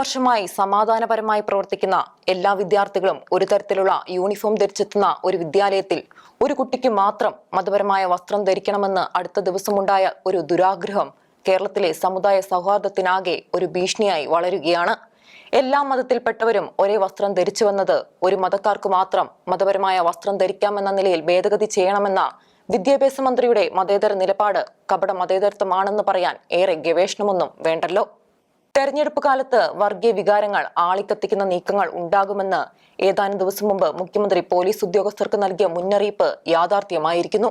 വർഷമായി സമാധാനപരമായി പ്രവർത്തിക്കുന്ന എല്ലാ വിദ്യാർത്ഥികളും ഒരു തരത്തിലുള്ള യൂണിഫോം ധരിച്ചെത്തുന്ന ഒരു വിദ്യാലയത്തിൽ ഒരു കുട്ടിക്ക് മാത്രം മതപരമായ വസ്ത്രം ധരിക്കണമെന്ന് അടുത്ത ദിവസമുണ്ടായ ഒരു ദുരാഗ്രഹം കേരളത്തിലെ സമുദായ സൗഹാർദ്ദത്തിനാകെ ഒരു ഭീഷണിയായി വളരുകയാണ്. എല്ലാ മതത്തിൽപ്പെട്ടവരും ഒരേ വസ്ത്രം ധരിച്ചു വന്നത് ഒരു മതക്കാർക്ക് മാത്രം മതപരമായ വസ്ത്രം ധരിക്കാമെന്ന നിലയിൽ ഭേദഗതി ചെയ്യണമെന്ന വിദ്യാഭ്യാസ മന്ത്രിയുടെ മതേതര നിലപാട് കപട മതേതരത്വമാണെന്ന് പറയാൻ ഏറെ ഗവേഷണമൊന്നും വേണ്ടല്ലോ. തെരഞ്ഞെടുപ്പ് കാലത്ത് വർഗീയ വികാരങ്ങൾ ആളിക്കത്തിക്കുന്ന നീക്കങ്ങൾ ഉണ്ടാകുമെന്ന് ഏതാനും ദിവസം മുമ്പ് മുഖ്യമന്ത്രി പോലീസ് ഉദ്യോഗസ്ഥർക്ക് നൽകിയ മുന്നറിയിപ്പ് യാഥാർത്ഥ്യമായിരിക്കുന്നു.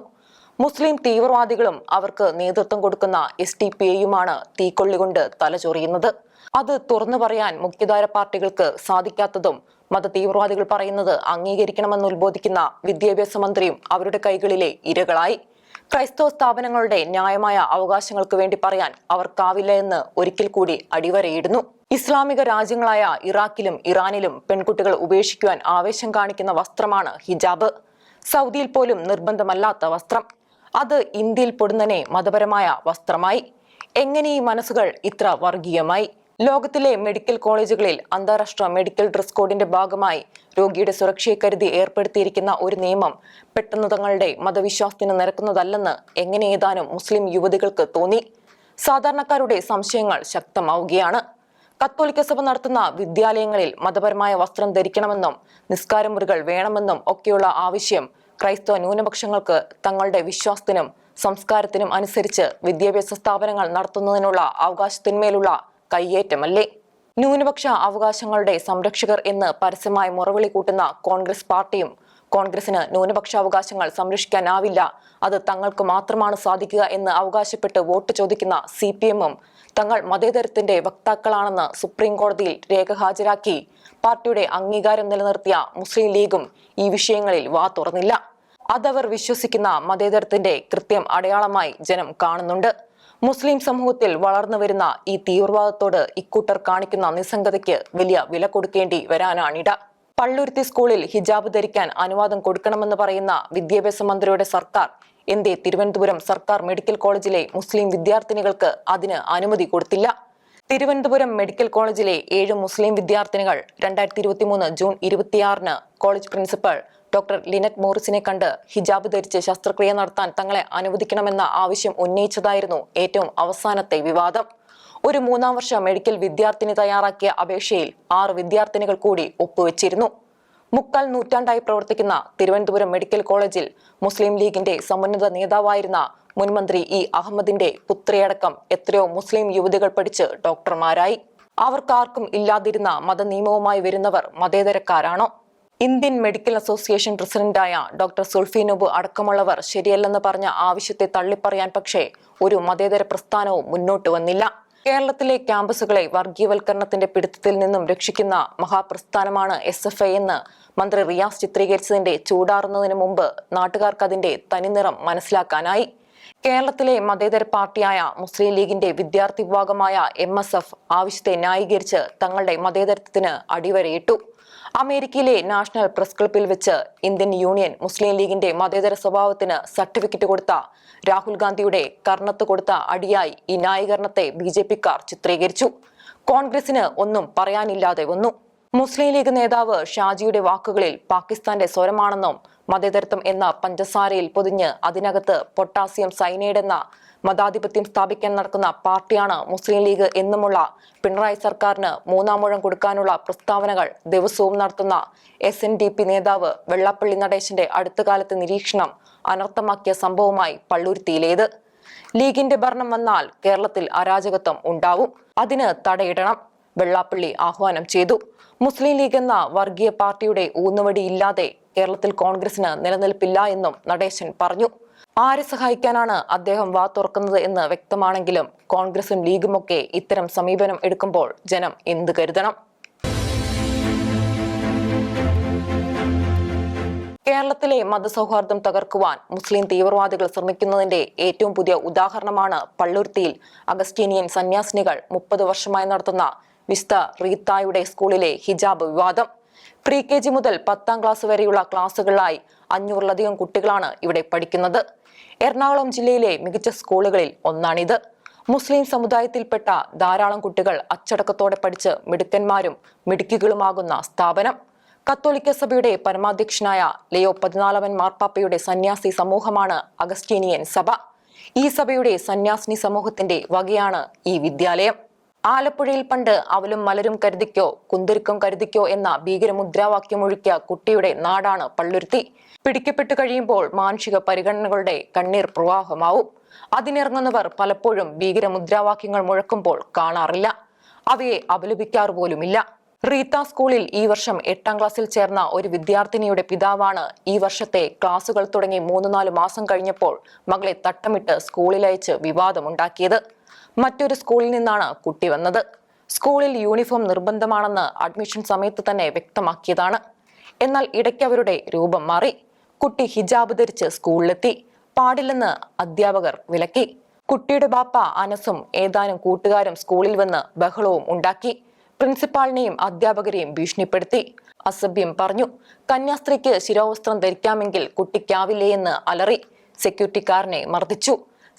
മുസ്ലിം തീവ്രവാദികളും അവർക്ക് നേതൃത്വം കൊടുക്കുന്ന എസ് ഡി പി ഐയുമാണ് തീക്കൊള്ളികൊണ്ട് തലചൊറിയുന്നത്. അത് തുറന്നു പറയാൻ മുഖ്യധാര പാർട്ടികൾക്ക് സാധിക്കാത്തതും മത തീവ്രവാദികൾ പറയുന്നത് അംഗീകരിക്കണമെന്ന് ഉത്ബോധിക്കുന്ന വിദ്യാഭ്യാസ മന്ത്രിയും അവരുടെ കൈകളിലെ ഇരകളായി. ക്രൈസ്തവ സ്ഥാപനങ്ങളുടെ ന്യായമായ അവകാശങ്ങൾക്ക് വേണ്ടി പറയാൻ അവർക്കാവില്ല എന്ന് ഒരിക്കൽ കൂടി അടിവരയിടുന്നു. ഇസ്ലാമിക രാജ്യങ്ങളായ ഇറാഖിലും ഇറാനിലും പെൺകുട്ടികൾ ഉപേക്ഷിക്കുവാൻ ആവേശം കാണിക്കുന്ന വസ്ത്രമാണ് ഹിജാബ്. സൗദിയിൽ പോലും നിർബന്ധമല്ലാത്ത വസ്ത്രം. അത് ഇന്ത്യയിൽ പൊടുന്നനെ മതപരമായ വസ്ത്രമായി. എങ്ങനെ ഈ മനസ്സുകൾ ഇത്ര വർഗീയമായി? ലോകത്തിലെ മെഡിക്കൽ കോളേജുകളിൽ അന്താരാഷ്ട്ര മെഡിക്കൽ ഡ്രസ് കോഡിന്റെ ഭാഗമായി രോഗിയുടെ സുരക്ഷയെ കരുതി ഏർപ്പെടുത്തിയിരിക്കുന്ന ഒരു നിയമം പെട്ടെന്ന് തങ്ങളുടെ മതവിശ്വാസത്തിന് നിരക്കുന്നതല്ലെന്ന് എങ്ങനെ ഏതാനും മുസ്ലിം യുവതികൾക്ക് തോന്നി? സാധാരണക്കാരുടെ സംശയങ്ങൾ ശക്തമാവുകയാണ്. കത്തോലിക്ക സഭ നടത്തുന്ന വിദ്യാലയങ്ങളിൽ മതപരമായ വസ്ത്രം ധരിക്കണമെന്നും നിസ്കാരമുറികൾ വേണമെന്നും ഒക്കെയുള്ള ആവശ്യം ക്രൈസ്തവ ന്യൂനപക്ഷങ്ങൾക്ക് തങ്ങളുടെ വിശ്വാസത്തിനും സംസ്കാരത്തിനും അനുസരിച്ച് വിദ്യാഭ്യാസ സ്ഥാപനങ്ങൾ നടത്തുന്നതിനുള്ള അവകാശത്തിന്മേലുള്ള കയ്യേറ്റമല്ലേ ന്യൂനപക്ഷ അവകാശങ്ങളുടെ സംരക്ഷകർ എന്ന് പരസ്യമായി മുറവിളി കൂട്ടുന്ന കോൺഗ്രസ് പാർട്ടിയും കോൺഗ്രസിന് ന്യൂനപക്ഷാവകാശങ്ങൾ സംരക്ഷിക്കാനാവില്ല. അത് തങ്ങൾക്ക് മാത്രമാണ് സാധിക്കുക എന്ന് അവകാശപ്പെട്ട് വോട്ട് ചോദിക്കുന്ന സി പി എമ്മും തങ്ങൾ മതേതരത്തിന്റെ വക്താക്കളാണെന്ന് സുപ്രീം കോടതിയിൽ രേഖ ഹാജരാക്കി. പാർട്ടിയുടെ അംഗീകാരം നിലനിർത്തിയ മുസ്ലിം ലീഗും ഈ വിഷയങ്ങളിൽ വാ തുറന്നില്ല. അതവർ വിശ്വസിക്കുന്ന മതേതരത്തിന്റെ കൃത്യം അടയാളമായി ജനം കാണുന്നുണ്ട്. മുസ്ലിം സമൂഹത്തിൽ വളർന്നു വരുന്ന ഈ തീവ്രവാദത്തോട് ഇക്കൂട്ടർ കാണിക്കുന്ന നിസ്സംഗതയ്ക്ക് വലിയ വില കൊടുക്കേണ്ടി വരാനാണിട പള്ളുരുത്തി സ്കൂളിൽ ഹിജാബ് ധരിക്കാൻ അനുവാദം കൊടുക്കണമെന്ന് പറയുന്ന വിദ്യാഭ്യാസ മന്ത്രിയുടെ സർക്കാർ എന്തേ തിരുവനന്തപുരം സർക്കാർ മെഡിക്കൽ കോളേജിലെ മുസ്ലിം വിദ്യാർത്ഥിനികൾക്ക് അതിന് അനുമതി കൊടുത്തില്ല? തിരുവനന്തപുരം മെഡിക്കൽ കോളേജിലെ ഏഴ് മുസ്ലിം വിദ്യാർത്ഥിനികൾ രണ്ടായിരത്തി ഇരുപത്തി മൂന്ന് ജൂൺ ഇരുപത്തിയാറിന് കോളേജ് പ്രിൻസിപ്പൽ ഡോക്ടർ ലിനറ്റ് മോറിസിനെ കണ്ട് ഹിജാബ് ധരിച്ച് ശസ്ത്രക്രിയ നടത്താൻ തങ്ങളെ അനുവദിക്കണമെന്ന ആവശ്യം ഉന്നയിച്ചതായിരുന്നു ഏറ്റവും അവസാനത്തെ വിവാദം. ഒരു മൂന്നാം വർഷ മെഡിക്കൽ വിദ്യാർത്ഥിനി തയ്യാറാക്കിയ അപേക്ഷയിൽ ആറ് വിദ്യാർത്ഥിനികൾ കൂടി ഒപ്പുവെച്ചിരുന്നു. മുക്കാൽ നൂറ്റാണ്ടായി പ്രവർത്തിക്കുന്ന തിരുവനന്തപുരം മെഡിക്കൽ കോളേജിൽ മുസ്ലിം ലീഗിന്റെ സമുന്നത നേതാവായിരുന്ന മുൻമന്ത്രി ഇ അഹമ്മദിന്റെ പുത്രിയടക്കം എത്രയോ മുസ്ലിം യുവതികൾ പഠിച്ച് ഡോക്ടർമാരായി. അവർക്കാർക്കും ഇല്ലാതിരുന്ന മതനിയമവുമായി വരുന്നവർ മതേതരക്കാരാണോ? ഇന്ത്യൻ മെഡിക്കൽ അസോസിയേഷൻ പ്രസിഡന്റായ ഡോക്ടർ സുൽഫീനോബ് അടക്കമുള്ളവർ ശരിയല്ലെന്ന് പറഞ്ഞ ആവശ്യത്തെ തള്ളിപ്പറയാൻ പക്ഷേ ഒരു മതേതര പ്രസ്ഥാനവും മുന്നോട്ട് വന്നില്ല. കേരളത്തിലെ ക്യാമ്പസുകളെ വർഗീയവൽക്കരണത്തിന്റെ പിടുത്തത്തിൽ നിന്നും രക്ഷിക്കുന്ന മഹാപ്രസ്ഥാനമാണ് എസ് എഫ് ഐ എന്ന് മന്ത്രി റിയാസ് ചിത്രീകരിച്ചതിന്റെ ചൂടാറുന്നതിന് മുമ്പ് നാട്ടുകാർക്ക് അതിന്റെ തനിനിറം മനസ്സിലാക്കാനായി. കേരളത്തിലെ മതേതര പാർട്ടിയായ മുസ്ലിം ലീഗിന്റെ വിദ്യാർത്ഥി വിഭാഗമായ എം എസ് എഫ് ആവശ്യത്തെ ന്യായീകരിച്ച് തങ്ങളുടെ മതേതരത്വത്തിന് അടിവരയിട്ടു. അമേരിക്കയിലെ നാഷണൽ പ്രസ് ക്ലബിൽ വെച്ച് ഇന്ത്യൻ യൂണിയൻ മുസ്ലിം ലീഗിന്റെ മതേതര സ്വഭാവത്തിന് സർട്ടിഫിക്കറ്റ് കൊടുത്ത രാഹുൽ ഗാന്ധിയുടെ കർണത്ത് കൊടുത്ത അടിയായി ഈ ന്യായീകരണത്തെ ബി ചിത്രീകരിച്ചു. കോൺഗ്രസിന് ഒന്നും പറയാനില്ലാതെ വന്നു. മുസ്ലിം ലീഗ് നേതാവ് ഷാജിയുടെ വാക്കുകളിൽ പാകിസ്ഥാന്റെ സ്വരമാണെന്നും മതേതരത്വം എന്ന പഞ്ചസാരയിൽ പൊതിഞ്ഞ് അതിനകത്ത് പൊട്ടാസ്യം സൈനൈഡ് എന്ന മതാധിപത്യം സ്ഥാപിക്കാൻ നടക്കുന്ന പാർട്ടിയാണ് മുസ്ലിം ലീഗ് എന്നുമുള്ള പിണറായി സർക്കാരിന് മൂന്നാം മുഴം കൊടുക്കാനുള്ള പ്രസ്താവനകൾ ദിവസവും നടത്തുന്ന എസ് എൻ ഡി പി നേതാവ് വെള്ളാപ്പള്ളി നടേശന്റെ അടുത്തകാലത്തെ നിരീക്ഷണം അനർത്ഥമാക്കിയ സംഭവമായി പള്ളുരുത്തിയിലേത്. ലീഗിന്റെ ഭരണം വന്നാൽ കേരളത്തിൽ അരാജകത്വം ഉണ്ടാവും. അതിന് തടയിടണം. വെള്ളാപ്പള്ളി ആഹ്വാനം ചെയ്തു. മുസ്ലിം ലീഗ് എന്ന വർഗീയ പാർട്ടിയുടെ ഊന്നുവടിയില്ലാതെ കേരളത്തിൽ കോൺഗ്രസിന് നിലനിൽപ്പില്ല എന്നും നടേശൻ പറഞ്ഞു. ആരെ സഹായിക്കാനാണ് അദ്ദേഹം വാ തുറക്കുന്നത് എന്ന് വ്യക്തമാണെങ്കിലും കോൺഗ്രസും ലീഗുമൊക്കെ ഇത്തരം സമീപനം എടുക്കുമ്പോൾ ജനം എന്ത് കരുതണം? കേരളത്തിലെ മതസൗഹാർദ്ദം തകർക്കുവാൻ മുസ്ലിം തീവ്രവാദികൾ ശ്രമിക്കുന്നതിന്റെ ഏറ്റവും പുതിയ ഉദാഹരണമാണ് പള്ളുരുത്തിയിൽ അഗസ്റ്റീനിയൻ സന്യാസിനികൾ മുപ്പത് വർഷമായി നടത്തുന്ന വിസ്ത റീത്തായുടെ സ്കൂളിലെ ഹിജാബ് വിവാദം. പ്രീ കെ ജി മുതൽ പത്താം ക്ലാസ് വരെയുള്ള ക്ലാസ്സുകളിലായി അഞ്ഞൂറിലധികം കുട്ടികളാണ് ഇവിടെ പഠിക്കുന്നത്. എറണാകുളം ജില്ലയിലെ മികച്ച സ്കൂളുകളിൽ ഒന്നാണിത്. മുസ്ലിം സമുദായത്തിൽപ്പെട്ട ധാരാളം കുട്ടികൾ അച്ചടക്കത്തോടെ പഠിച്ച് മിടുക്കന്മാരും മിടുക്കികളുമാകുന്ന സ്ഥാപനം. കത്തോലിക്ക സഭയുടെ പരമാധ്യക്ഷനായ ലിയോ പതിനാലവൻ മാർപ്പാപ്പയുടെ സന്യാസി സമൂഹമാണ് അഗസ്റ്റീനിയൻ സഭ. ഈ സഭയുടെ സന്യാസിനി സമൂഹത്തിന്റെ വകയാണ് ഈ വിദ്യാലയം. ആലപ്പുഴയിൽ പണ്ട് അവലും മലരും കരുതിക്കോ കുന്തിരിക്കും കരുതിക്കോ എന്ന ഭീകരമുദ്രാവാക്യം ഒഴുക്കിയ കുട്ടിയുടെ നാടാണ് പള്ളുരുത്തി. പിടിക്കപ്പെട്ടു കഴിയുമ്പോൾ മാനുഷിക പരിഗണനകളുടെ കണ്ണീർ പ്രവാഹമാവും. അതിനിറങ്ങുന്നവർ പലപ്പോഴും ഭീകരമുദ്രാവാക്യങ്ങൾ മുഴക്കുമ്പോൾ കാണാറില്ല. അവയെ അപലപിക്കാറു പോലുമില്ല. റീത്ത സ്കൂളിൽ ഈ വർഷം എട്ടാം ക്ലാസ്സിൽ ചേർന്ന ഒരു വിദ്യാർത്ഥിനിയുടെ പിതാവാണ് ഈ വർഷത്തെ ക്ലാസുകൾ തുടങ്ങി മൂന്ന് നാല് മാസം കഴിഞ്ഞപ്പോൾ മകളെ തട്ടമിട്ട് സ്കൂളിലയച്ച് വിവാദമുണ്ടാക്കിയത്. മറ്റൊരു സ്കൂളിൽ നിന്നാണ് കുട്ടി വന്നത്. സ്കൂളിൽ യൂണിഫോം നിർബന്ധമാണെന്ന് അഡ്മിഷൻ സമയത്ത് തന്നെ വ്യക്തമാക്കിയതാണ്. എന്നാൽ ഇടയ്ക്ക് അവരുടെ രൂപം മാറി. കുട്ടി ഹിജാബ് ധരിച്ച് സ്കൂളിലെത്തി. പാടില്ലെന്ന് അധ്യാപകർ വിലക്കി. കുട്ടിയുടെ ബാപ്പ അനസും ഏതാനും കൂട്ടുകാരും സ്കൂളിൽ വന്ന് ബഹളവും ഉണ്ടാക്കി. പ്രിൻസിപ്പാളിനെയും അധ്യാപകരെയും ഭീഷണിപ്പെടുത്തി. അസഭ്യം പറഞ്ഞു കന്യാസ്ത്രീക്ക് ശിരോവസ്ത്രം ധരിക്കാമെങ്കിൽ കുട്ടിക്കാവില്ലേ എന്ന് അലറി. സെക്യൂരിറ്റിക്കാരനെ മർദ്ദിച്ചു.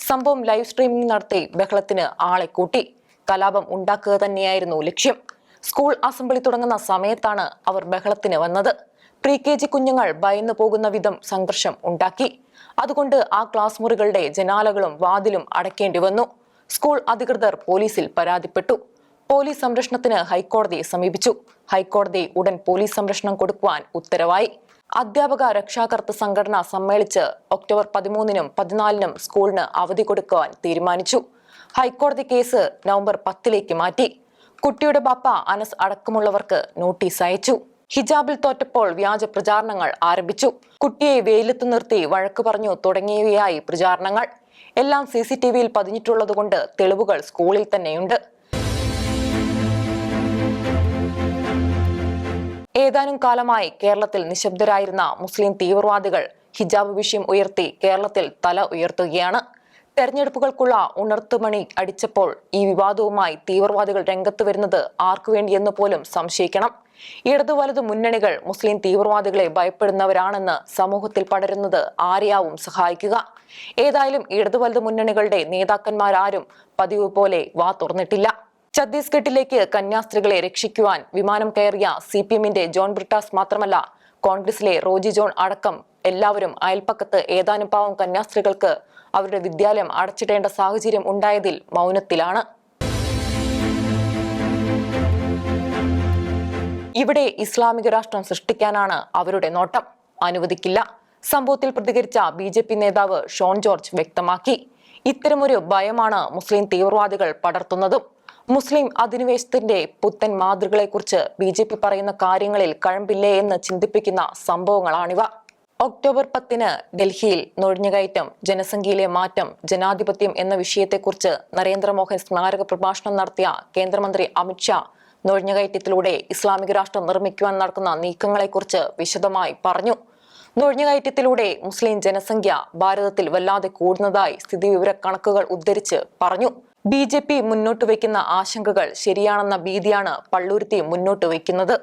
സംഭവം ലൈവ് സ്ട്രീമിംഗ് നടത്തി ബഹളത്തിന് ആളെ കൂട്ടി. കലാപം ഉണ്ടാക്കുക തന്നെയായിരുന്നു ലക്ഷ്യം. സ്കൂൾ അസംബ്ലി തുടങ്ങുന്ന സമയത്താണ് അവർ ബഹളത്തിന് വന്നത്. പ്രീ കെ ജി കുഞ്ഞുങ്ങൾ ഭയന്നു പോകുന്ന വിധം സംഘർഷം ഉണ്ടാക്കി. അതുകൊണ്ട് ആ ക്ലാസ് മുറികളുടെ ജനാലകളും വാതിലും അടയ്ക്കേണ്ടി വന്നു. സ്കൂൾ അധികൃതർ പോലീസിൽ പരാതിപ്പെട്ടു. പോലീസ് സംരക്ഷണത്തിന് ഹൈക്കോടതിയെ സമീപിച്ചു. ഹൈക്കോടതി ഉടൻ പോലീസ് സംരക്ഷണം കൊടുക്കുവാൻ ഉത്തരവായി. അധ്യാപക രക്ഷാകർത്ത സംഘടന സമ്മേളിച്ച് ഒക്ടോബർ പതിമൂന്നിനും പതിനാലിനും സ്കൂളിന് അവധി കൊടുക്കുവാൻ തീരുമാനിച്ചു. ഹൈക്കോടതി കേസ് നവംബർ പത്തിലേക്ക് മാറ്റി. കുട്ടിയുടെ ബാപ്പ അനസ് അടക്കമുള്ളവർക്ക് നോട്ടീസ് അയച്ചു. ഹിജാബിൽ തോറ്റപ്പോൾ വ്യാജ പ്രചാരണങ്ങൾ ആരംഭിച്ചു. കുട്ടിയെ വെയിലത്ത് നിർത്തി വഴക്ക് പറഞ്ഞു തുടങ്ങിയവയായി പ്രചാരണങ്ങൾ. എല്ലാം സി സി ടി വിയിൽ പതിഞ്ഞിട്ടുള്ളതുകൊണ്ട് തെളിവുകൾ സ്കൂളിൽ തന്നെയുണ്ട്. ഏതാനും കാലമായി കേരളത്തിൽ നിശബ്ദരായിരുന്ന മുസ്ലിം തീവ്രവാദികൾ ഹിജാബ് വിഷയം ഉയർത്തി കേരളത്തിൽ തല ഉയർത്തുകയാണ്. തെരഞ്ഞെടുപ്പുകൾക്കുള്ള ഉണർത്തുമണി അടിച്ചപ്പോൾ ഈ വിവാദവുമായി തീവ്രവാദികൾ രംഗത്ത് വരുന്നത് ആർക്കു വേണ്ടിയെന്ന് പോലും സംശയിക്കണം. ഇടതു വലതു മുന്നണികൾ മുസ്ലിം തീവ്രവാദികളെ ഭയപ്പെടുന്നവരാണെന്ന് സമൂഹത്തിൽ പടരുന്നത് ആരെയാവും സഹായിക്കുക? ഏതായാലും ഇടതു വലതു മുന്നണികളുടെ നേതാക്കന്മാരാരും പതിവ് പോലെ വാ തുറന്നിട്ടില്ല. ഛത്തീസ്ഗഡിലേക്ക് കന്യാസ്ത്രീകളെ രക്ഷിക്കുവാൻ വിമാനം കയറിയ സി പി എമ്മിന്റെ ജോൺ ബ്രിട്ടാസ് മാത്രമല്ല കോൺഗ്രസിലെ റോജി ജോൺ അടക്കം എല്ലാവരും അയൽപ്പക്കത്ത് ഏതാനും പാവം കന്യാസ്ത്രീകൾക്ക് അവരുടെ വിദ്യാലയം അടച്ചിടേണ്ട സാഹചര്യം ഉണ്ടായതിൽ മൗനത്തിലാണ്. ഇവിടെ ഇസ്ലാമിക രാഷ്ട്രം സൃഷ്ടിക്കാനാണ് അവരുടെ നോട്ടം. അനുവദിക്കില്ല. സംഭവത്തിൽ പ്രതികരിച്ച ബി ജെ പി നേതാവ് ഷോൺ ജോർജ് വ്യക്തമാക്കി. ഇത്തരമൊരു ഭയമാണ് മുസ്ലിം തീവ്രവാദികൾ പടർത്തുന്നതും. മുസ്ലിം അധിനിവേശത്തിന്റെ പുത്തൻ മാതൃകളെക്കുറിച്ച് ബി ജെ പി പറയുന്ന കാര്യങ്ങളിൽ കഴമ്പില്ലേ എന്ന് ചിന്തിപ്പിക്കുന്ന സംഭവങ്ങളാണിവ. ഒക്ടോബർ പത്തിന് ഡൽഹിയിൽ നുഴഞ്ഞുകയറ്റം ജനസംഖ്യയിലെ മാറ്റം ജനാധിപത്യം എന്ന വിഷയത്തെക്കുറിച്ച് നരേന്ദ്രമോഹൻ സ്മാരക പ്രഭാഷണം നടത്തിയ കേന്ദ്രമന്ത്രി അമിത്ഷാ നുഴഞ്ഞുകയറ്റത്തിലൂടെ ഇസ്ലാമിക രാഷ്ട്രം നിർമ്മിക്കുവാൻ നടക്കുന്ന നീക്കങ്ങളെക്കുറിച്ച് വിശദമായി പറഞ്ഞു. നുഴഞ്ഞുകയറ്റത്തിലൂടെ മുസ്ലിം ജനസംഖ്യ ഭാരതത്തിൽ വല്ലാതെ കൂടുന്നതായി സ്ഥിതിവിവര കണക്കുകൾ ഉദ്ധരിച്ച് പറഞ്ഞു. ബി ജെ പി മുന്നോട്ട് വയ്ക്കുന്ന ആശങ്കകൾ ശരിയാണെന്ന ഭീതിയാണ് പള്ളൂരുത്തി മുന്നോട്ട് വയ്ക്കുന്നത്.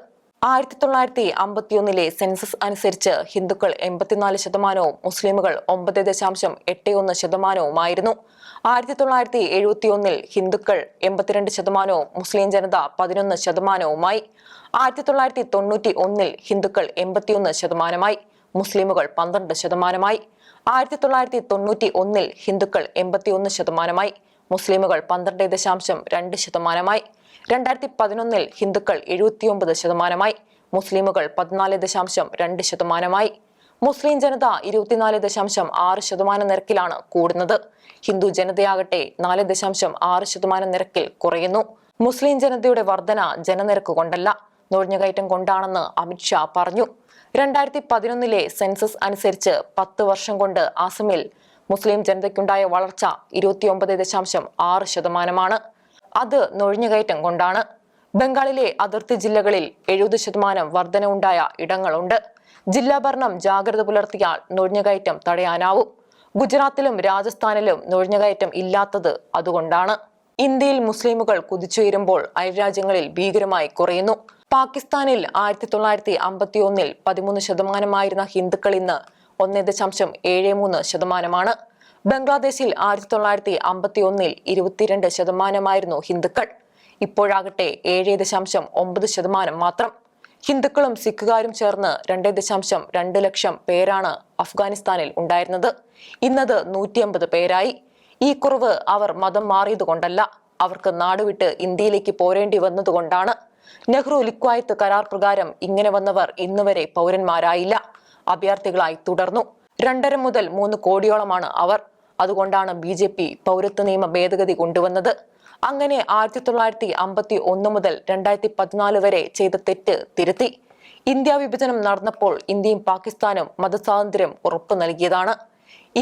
ആയിരത്തി തൊള്ളായിരത്തി അമ്പത്തിയൊന്നിലെ സെൻസസ് അനുസരിച്ച് ഹിന്ദുക്കൾ എൺപത്തിനാല് ശതമാനവും മുസ്ലിമുകൾ ഒമ്പത് ദശാംശം എട്ട് ഒന്ന് ശതമാനവുമായിരുന്നു. ആയിരത്തി തൊള്ളായിരത്തി എഴുപത്തിയൊന്നിൽ ഹിന്ദുക്കൾ എൺപത്തിരണ്ട് ശതമാനവും മുസ്ലിം ജനത പതിനൊന്ന് ശതമാനവുമായി. ആയിരത്തി തൊള്ളായിരത്തി തൊണ്ണൂറ്റി ഒന്നിൽ ഹിന്ദുക്കൾ എൺപത്തിയൊന്ന് ശതമാനമായി മുസ്ലിമുകൾ പന്ത്രണ്ട് ശതമാനമായി. ആയിരത്തി തൊള്ളായിരത്തി തൊണ്ണൂറ്റി ഒന്നിൽ ഹിന്ദുക്കൾ എൺപത്തിയൊന്ന് ശതമാനമായി മുസ്ലിമുകൾ പന്ത്രണ്ട് ദശാംശം രണ്ട് ശതമാനമായി. രണ്ടായിരത്തി പതിനൊന്നിൽ ഹിന്ദുക്കൾ എഴുപത്തിയൊമ്പത് ശതമാനമായി. മുസ്ലിമുകൾ പതിനാല് ദശാംശം രണ്ട് ശതമാനമായി. മുസ്ലിം ജനത ഇരുപത്തിനാല് ദശാംശം ആറ് ശതമാനം നിരക്കിലാണ് കൂടുന്നത്. ഹിന്ദു ജനതയാകട്ടെ നാല് ദശാംശം ആറ് ശതമാനം നിരക്കിൽ കുറയുന്നു. മുസ്ലിം ജനതയുടെ വർധന ജനനിരക്ക് കൊണ്ടല്ല. നുഴഞ്ഞുകയറ്റം കൊണ്ടാണെന്ന് അമിത്ഷാ പറഞ്ഞു. രണ്ടായിരത്തി പതിനൊന്നിലെ സെൻസസ് അനുസരിച്ച് പത്ത് വർഷം കൊണ്ട് ആസമിൽ മുസ്ലിം ജനതയ്ക്കുണ്ടായ വളർച്ച ഇരുപത്തിയൊമ്പത് ദശാംശം ആറ് ശതമാനമാണ്. അത് നുഴഞ്ഞുകയറ്റം കൊണ്ടാണ്. ബംഗാളിലെ അതിർത്തി ജില്ലകളിൽ എഴുപത് ശതമാനം വർധന ഉണ്ടായ ഇടങ്ങളുണ്ട്. ജില്ലാ ഭരണം ജാഗ്രത പുലർത്തിയാൽ നുഴഞ്ഞുകയറ്റം തടയാനാവും. ഗുജറാത്തിലും രാജസ്ഥാനിലും നുഴഞ്ഞുകയറ്റം ഇല്ലാത്തത് അതുകൊണ്ടാണ്. ഇന്ത്യയിൽ മുസ്ലിമുകൾ കുതിച്ചുയരുമ്പോൾ അയൽരാജ്യങ്ങളിൽ ഭീകരമായി കുറയുന്നു. പാകിസ്ഥാനിൽ ആയിരത്തി തൊള്ളായിരത്തി അമ്പത്തി ഒന്നിൽ പതിമൂന്ന് ശതമാനമായിരുന്ന ഹിന്ദുക്കൾ ഇന്ന് ഒന്ന് ദശാംശം ഏഴ് മൂന്ന് ശതമാനമാണ്. ബംഗ്ലാദേശിൽ ആയിരത്തി തൊള്ളായിരത്തി അമ്പത്തി ഒന്നിൽ ഇരുപത്തിരണ്ട് ശതമാനമായിരുന്നു ഹിന്ദുക്കൾ. ഇപ്പോഴാകട്ടെ ഏഴ് ദശാംശം ഒമ്പത് ശതമാനം മാത്രം. ഹിന്ദുക്കളും സിഖുകാരും ചേർന്ന് രണ്ട് ദശാംശം രണ്ട് ലക്ഷം പേരാണ് അഫ്ഗാനിസ്ഥാനിൽ ഉണ്ടായിരുന്നത്. ഇന്നത് നൂറ്റിയമ്പത് പേരായി. ഈ കുറവ് അവർ മതം മാറിയതുകൊണ്ടല്ല അവർക്ക് നാടുവിട്ട് ഇന്ത്യയിലേക്ക് പോരേണ്ടി വന്നതുകൊണ്ടാണ്. നെഹ്റു ലിക്വായത്ത് കരാർ പ്രകാരം ഇങ്ങനെ വന്നവർ ഇന്നുവരെ പൗരന്മാരായില്ല. അഭ്യർത്ഥികളായി തുടർന്നു. രണ്ടര മുതൽ മൂന്ന് കോടിയോളമാണ് അവർ. അതുകൊണ്ടാണ് ബി ജെ പി പൗരത്വ നിയമ ഭേദഗതി കൊണ്ടുവന്നത്. അങ്ങനെ ആയിരത്തി തൊള്ളായിരത്തി അമ്പത്തി ഒന്ന് മുതൽ രണ്ടായിരത്തി പതിനാല് വരെ ചെയ്ത തെറ്റ് തിരുത്തി. ഇന്ത്യ വിഭജനം നടന്നപ്പോൾ ഇന്ത്യയും പാകിസ്ഥാനും മതസ്വാതന്ത്ര്യം ഉറപ്പു നൽകിയതാണ്.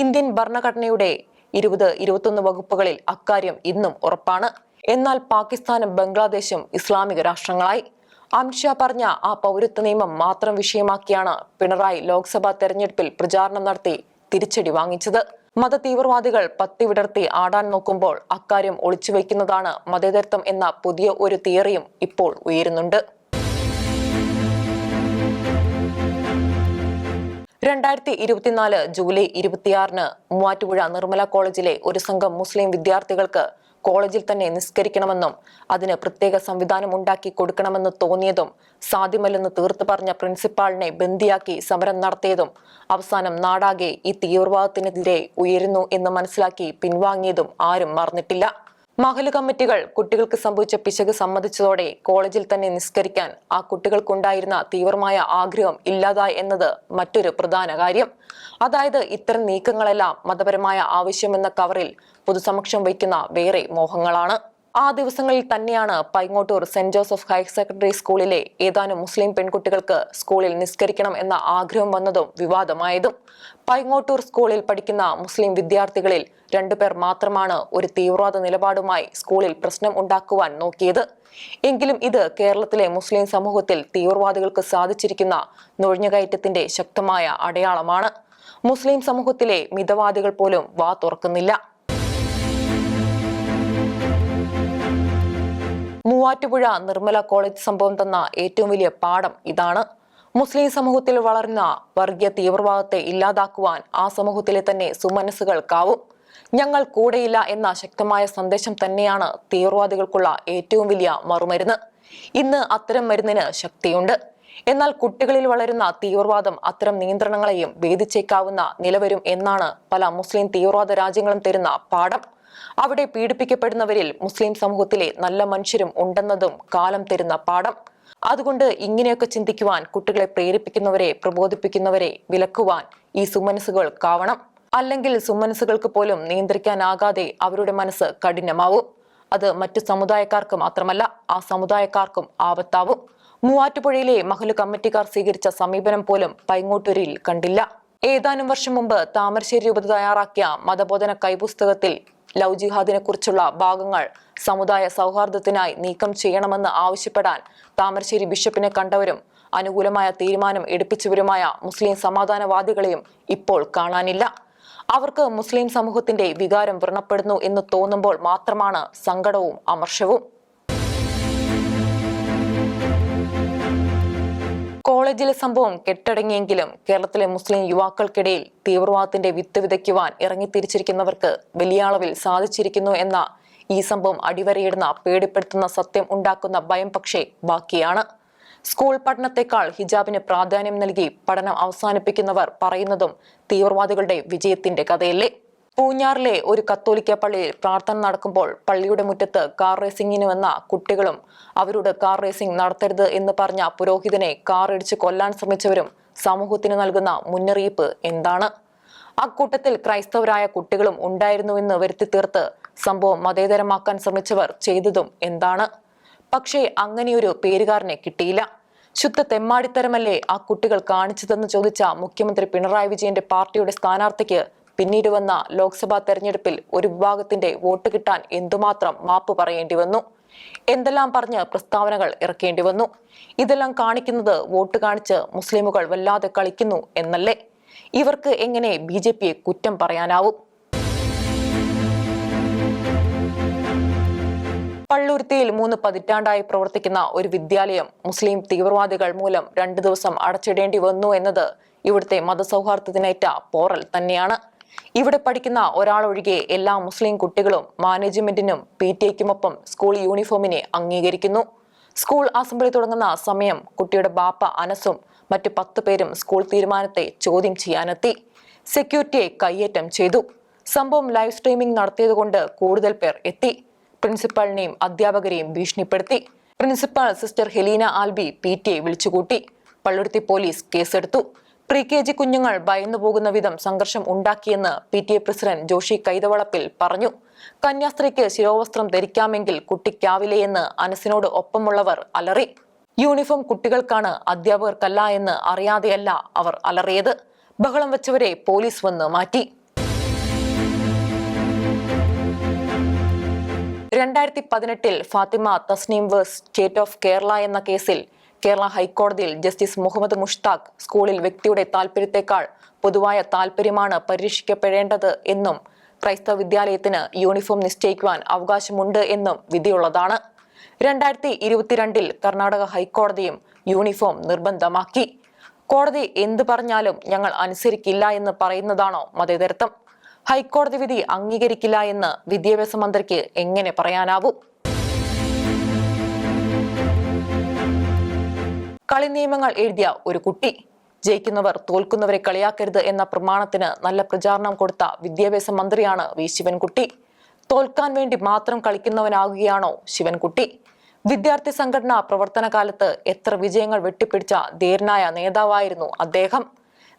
ഇന്ത്യൻ ഭരണഘടനയുടെ ഇരുപത് ഇരുപത്തൊന്ന് വകുപ്പുകളിൽ അക്കാര്യം ഇന്നും ഉറപ്പാണ്. എന്നാൽ പാകിസ്ഥാനും ബംഗ്ലാദേശും ഇസ്ലാമിക രാഷ്ട്രങ്ങളായി. അമിത്ഷാ പറഞ്ഞ ആ പൗരത്വ നിയമം മാത്രം വിഷയമാക്കിയാണ് പിണറായി ലോക്സഭാ തെരഞ്ഞെടുപ്പിൽ പ്രചാരണം നടത്തി തിരിച്ചടി വാങ്ങിച്ചത്. മത തീവ്രവാദികൾ പത്തി വിടർത്തി ആടാൻ നോക്കുമ്പോൾ അക്കാര്യം ഒളിച്ചു വയ്ക്കുന്നതാണ് മതേതരത്വം എന്ന പുതിയ ഒരു തിയറിയും ഇപ്പോൾ ഉയരുന്നുണ്ട്. രണ്ടായിരത്തി ഇരുപത്തിനാല് ജൂലൈ ഇരുപത്തിയാറിന് മൂവാറ്റുപുഴ നിർമ്മല കോളേജിലെ ഒരു സംഘം മുസ്ലിം വിദ്യാർത്ഥികൾക്ക് കോളേജിൽ തന്നെ നിസ്കരിക്കണമെന്നും അതിന് പ്രത്യേക സംവിധാനം ഉണ്ടാക്കി കൊടുക്കണമെന്ന് തോന്നിയതും സാധ്യമല്ലെന്ന് തീർത്തു പറഞ്ഞ പ്രിൻസിപ്പാളിനെ ബന്ദിയാക്കി സമരം നടത്തിയതും അവസാനം നാടാകെ ഈ തീവ്രവാദത്തിനെതിരെ ഉയരുന്നു എന്ന് മനസ്സിലാക്കി പിൻവാങ്ങിയതും ആരും മറന്നിട്ടില്ല. മഹൽ കമ്മിറ്റികൾ കുട്ടികൾക്ക് സംഭവിച്ച പിശക് സമ്മതിച്ചതോടെ കോളേജിൽ തന്നെ നിസ്കരിക്കാൻ ആ കുട്ടികൾക്കുണ്ടായിരുന്ന തീവ്രമായ ആഗ്രഹം ഇല്ലാതായി എന്നത് മറ്റൊരു പ്രധാന കാര്യം. അതായത് ഇത്തരം നീക്കങ്ങളെല്ലാം മതപരമായ ആവശ്യമെന്ന കവറിൽ പൊതുസമക്ഷം വയ്ക്കുന്ന വേറെ മോഹങ്ങളാണ്. ആ ദിവസങ്ങളിൽ തന്നെയാണ് Paingottoor Saint Joseph higher secondary സ്കൂളിലെ ഏതാനും മുസ്ലിം പെൺകുട്ടികൾക്ക് സ്കൂളിൽ നിസ്കരിക്കണം എന്ന ആഗ്രഹം വന്നതും വിവാദമായതും. പൈങ്ങോട്ടൂർ സ്കൂളിൽ പഠിക്കുന്ന മുസ്ലിം വിദ്യാർത്ഥികളിൽ രണ്ടുപേർ മാത്രമാണ് ഒരു തീവ്രവാദ നിലപാടുമായി സ്കൂളിൽ പ്രശ്നം ഉണ്ടാക്കുവാൻ നോക്കിയത്. എങ്കിലും ഇത് കേരളത്തിലെ മുസ്ലിം സമൂഹത്തിൽ തീവ്രവാദികൾക്ക് സാധിച്ചിരിക്കുന്ന നുഴഞ്ഞുകയറ്റത്തിന്റെ ശക്തമായ അടയാളമാണ്. മുസ്ലിം സമൂഹത്തിലെ മിതവാദികൾ പോലും വാ തുറക്കുന്നില്ല. മൂവാറ്റുപുഴ നിർമ്മല കോളേജ് സംഭവം തന്ന ഏറ്റവും വലിയ പാഠം ഇതാണ്. മുസ്ലിം സമൂഹത്തിൽ വളർന്ന വർഗീയ തീവ്രവാദത്തെ ഇല്ലാതാക്കുവാൻ ആ സമൂഹത്തിലെ തന്നെ സുമനസ്സുകൾക്കാവും ഞങ്ങൾ കൂടെയില്ല എന്ന ശക്തമായ സന്ദേശം തന്നെയാണ് തീവ്രവാദികൾക്കുള്ള ഏറ്റവും വലിയ മറുമരുന്ന്. ഇന്ന് അത്തരം മരുന്നിന് ശക്തിയുണ്ട്. എന്നാൽ കുട്ടികളിൽ വളരുന്ന തീവ്രവാദം അത്തരം നിയന്ത്രണങ്ങളെയും ഭേദിച്ചേക്കാവുന്ന നിലവരും എന്നാണ് പല മുസ്ലിം തീവ്രവാദ രാജ്യങ്ങളും തരുന്ന പാഠം. അവിടെ പീഡിപ്പിക്കപ്പെടുന്നവരിൽ മുസ്ലിം സമൂഹത്തിലെ നല്ല മനുഷ്യരും ഉണ്ടെന്നതും കാലം തരുന്ന പാഠം. അതുകൊണ്ട് ഇങ്ങനെയൊക്കെ ചിന്തിക്കുവാൻ കുട്ടികളെ പ്രേരിപ്പിക്കുന്നവരെ പ്രബോധിപ്പിക്കുന്നവരെ വിലക്കുവാൻ ഈ സുമനസ്സുകൾ കാവണം. അല്ലെങ്കിൽ സുമനസ്സുകൾക്ക് പോലും നിയന്ത്രിക്കാനാകാതെ അവരുടെ മനസ്സ് കഠിനമാവും. അത് മറ്റു സമുദായക്കാർക്ക് മാത്രമല്ല ആ സമുദായക്കാർക്കും ആപത്താവും. മൂവാറ്റുപുഴയിലെ മഹൽ കമ്മിറ്റിക്കാർ സ്വീകരിച്ച സമീപനം പോലും പൈങ്ങോട്ടൂരിൽ കണ്ടില്ല. ഏതാനും വർഷം മുമ്പ് താമരശ്ശേരി രൂപത തയ്യാറാക്കിയ മതബോധന കൈപുസ്തകത്തിൽ ലവ് ജിഹാദിനെ കുറിച്ചുള്ള ഭാഗങ്ങൾ സമുദായ സൗഹാർദ്ദത്തിനായി നീക്കം ചെയ്യണമെന്ന് ആവശ്യപ്പെടാൻ താമരശ്ശേരി ബിഷപ്പിനെ കണ്ടവരും അനുകൂലമായ തീരുമാനം എടുപ്പിച്ചവരുമായ മുസ്ലിം സമാധാനവാദികളെയും ഇപ്പോൾ കാണാനില്ല. അവർക്ക് മുസ്ലിം സമൂഹത്തിന്റെ വികാരം വ്രണപ്പെടുന്നു എന്ന് തോന്നുമ്പോൾ മാത്രമാണ് സങ്കടവും അമർഷവും. കോളേജിലെ സംഭവം കെട്ടടങ്ങിയെങ്കിലും കേരളത്തിലെ മുസ്ലിം യുവാക്കൾക്കിടയിൽ തീവ്രവാദത്തിന്റെ വിത്ത് വിതയ്ക്കുവാൻ ഇറങ്ങിത്തിരിച്ചിരിക്കുന്നവർക്ക് വലിയ അളവിൽ സാധിച്ചിരിക്കുന്നു എന്ന ഈ സംഭവം അടിവരയിടുന്ന പേടിപ്പെടുത്തുന്ന സത്യം ഉണ്ടാക്കുന്ന ഭയം പക്ഷേ ബാക്കിയാണ്. സ്കൂൾ പഠനത്തെക്കാൾ ഹിജാബിന് പ്രാധാന്യം നൽകി പഠനം അവസാനിപ്പിക്കുന്നവർ പറയുന്നതും തീവ്രവാദികളുടെ വിജയത്തിന്റെ കഥയല്ലേ? പൂഞ്ഞാറിലെ ഒരു കത്തോലിക്ക പള്ളിയിൽ പ്രാർത്ഥന നടക്കുമ്പോൾ പള്ളിയുടെ മുറ്റത്ത് കാർ റേസിംഗിന് വന്ന കുട്ടികളും അവരോട് കാർ റേസിംഗ് നടത്തരുത് എന്ന് പറഞ്ഞ പുരോഹിതനെ കാർ ഇടിച്ച് കൊല്ലാൻ ശ്രമിച്ചവരും സമൂഹത്തിന് നൽകുന്ന മുന്നറിയിപ്പ് എന്താണ്? അക്കൂട്ടത്തിൽ ക്രൈസ്തവരായ കുട്ടികളും ഉണ്ടായിരുന്നുവെന്ന് വരുത്തി തീർത്ത് സംഭവം മതേതരമാക്കാൻ ശ്രമിച്ചവർ ചെയ്തതും എന്താണ്? പക്ഷേ അങ്ങനെയൊരു പേരുകാരനെ കിട്ടിയില്ല. ശുദ്ധ തെമ്മാടിത്തരമല്ലേ ആ കുട്ടികൾ കാണിച്ചതെന്ന് ചോദിച്ച മുഖ്യമന്ത്രി പിണറായി വിജയന്റെ പാർട്ടിയുടെ സ്ഥാനാർത്ഥിക്ക് പിന്നീട് വന്ന ലോക്സഭാ തെരഞ്ഞെടുപ്പിൽ ഒരു വിഭാഗത്തിന്റെ വോട്ട് കിട്ടാൻ എന്തുമാത്രം മാപ്പ് പറയേണ്ടി വന്നു? എന്തെല്ലാം പറഞ്ഞ് പ്രസ്താവനകൾ ഇറക്കേണ്ടി വന്നു? ഇതെല്ലാം കാണിക്കുന്നത് വോട്ട് കാണിച്ച് മുസ്ലിമുകൾ വല്ലാതെ കളിക്കുന്നു എന്നല്ലേ? ഇവർക്ക് എങ്ങനെ ബി ജെ പിയെ കുറ്റം പറയാനാവും? പള്ളുരുത്തിയിൽ മൂന്ന് പതിറ്റാണ്ടായി പ്രവർത്തിക്കുന്ന ഒരു വിദ്യാലയം മുസ്ലിം തീവ്രവാദികൾ മൂലം രണ്ടു ദിവസം അടച്ചിടേണ്ടി വന്നു എന്നത് ഇവിടുത്തെ മതസൗഹാർദ്ദത്തിനേറ്റ പോറൽ തന്നെയാണ്. ഇവിടെ പഠിക്കുന്ന ഒരാളൊഴികെ എല്ലാ മുസ്ലിം കുട്ടികളും മാനേജ്മെന്റിനും പി ടി എക്കുമൊപ്പം സ്കൂൾ യൂണിഫോമിനെ അംഗീകരിക്കുന്നു. സ്കൂൾ അസംബ്ലി തുടങ്ങുന്ന സമയം കുട്ടിയുടെ ബാപ്പ അനസും മറ്റു പത്ത് പേരും സ്കൂൾ തീരുമാനത്തെ ചോദ്യം ചെയ്യാനെത്തി. സെക്യൂരിറ്റിയെ കയ്യേറ്റം ചെയ്തു. സംഭവം ലൈവ് സ്ട്രീമിംഗ് നടത്തിയതുകൊണ്ട് കൂടുതൽ പേർ എത്തി. പ്രിൻസിപ്പാളിനെയും അധ്യാപകരെയും ഭീഷണിപ്പെടുത്തി. Principal sister Helena Alby P T A വിളിച്ചുകൂട്ടി. പള്ളുരുത്തി പോലീസ് കേസെടുത്തു. പ്രീ കെ ജി കുഞ്ഞുങ്ങൾ ഭയന്നു പോകുന്ന വിധം സംഘർഷം ഉണ്ടാക്കിയെന്ന് P T A president Joshy Kaithavalappil പറഞ്ഞു. കന്യാസ്ത്രീക്ക് ശിരോവസ്ത്രം ധരിക്കാമെങ്കിൽ കുട്ടിക്കാവിലെയെന്ന് അനസിനോട് ഒപ്പമുള്ളവർ അലറി. യൂണിഫോം കുട്ടികൾക്കാണ് അധ്യാപകർക്കല്ല എന്ന് അറിയാതെയല്ല അവർ അലറിയത്. ബഹളം വെച്ചവരെ പോലീസ് വന്ന് മാറ്റി. രണ്ടായിരത്തി പതിനെട്ടിൽ Fathima Thasneem versus state of Kerala എന്ന കേസിൽ കേരള ഹൈക്കോടതിയിൽ ജസ്റ്റിസ് മുഹമ്മദ് മുഷ്താഖ് സ്കൂളിൽ വ്യക്തിയുടെ താൽപര്യത്തെക്കാൾ പൊതുവായ താൽപര്യമാണ് പരീക്ഷിക്കപ്പെടേണ്ടത് എന്നും ക്രൈസ്തവ വിദ്യാലയത്തിന് യൂണിഫോം നിശ്ചയിക്കുവാൻ അവകാശമുണ്ട് എന്നും വിധിയുള്ളതാണ്. രണ്ടായിരത്തി ഇരുപത്തിരണ്ടിൽ കർണാടക ഹൈക്കോടതിയും യൂണിഫോം നിർബന്ധമാക്കി. കോടതി എന്തു പറഞ്ഞാലും ഞങ്ങൾ അനുസരിക്കില്ല എന്ന് പറയുന്നതാണോ മതേതരത്വം? ഹൈക്കോടതി വിധി അംഗീകരിക്കില്ല എന്ന് വിദ്യാഭ്യാസ മന്ത്രിക്ക് എങ്ങനെ പറയാനാവൂ? കളി നിയമങ്ങൾ എഴുതിയ ഒരു കുട്ടി. ജയിക്കുന്നവർ തോൽക്കുന്നവരെ കളിയാക്കരുത് എന്ന പ്രമാണത്തിന് നല്ല പ്രചാരണം കൊടുത്ത വിദ്യാഭ്യാസ മന്ത്രിയാണ് വി. ശിവൻകുട്ടി. തോൽക്കാൻ വേണ്ടി മാത്രം കളിക്കുന്നവനാകുകയാണോ ശിവൻകുട്ടി. വിദ്യാർത്ഥി സംഘടന പ്രവർത്തന കാലത്ത് എത്ര വിജയങ്ങൾ വെട്ടിപ്പിടിച്ച ധീരനായ നേതാവായിരുന്നു അദ്ദേഹം.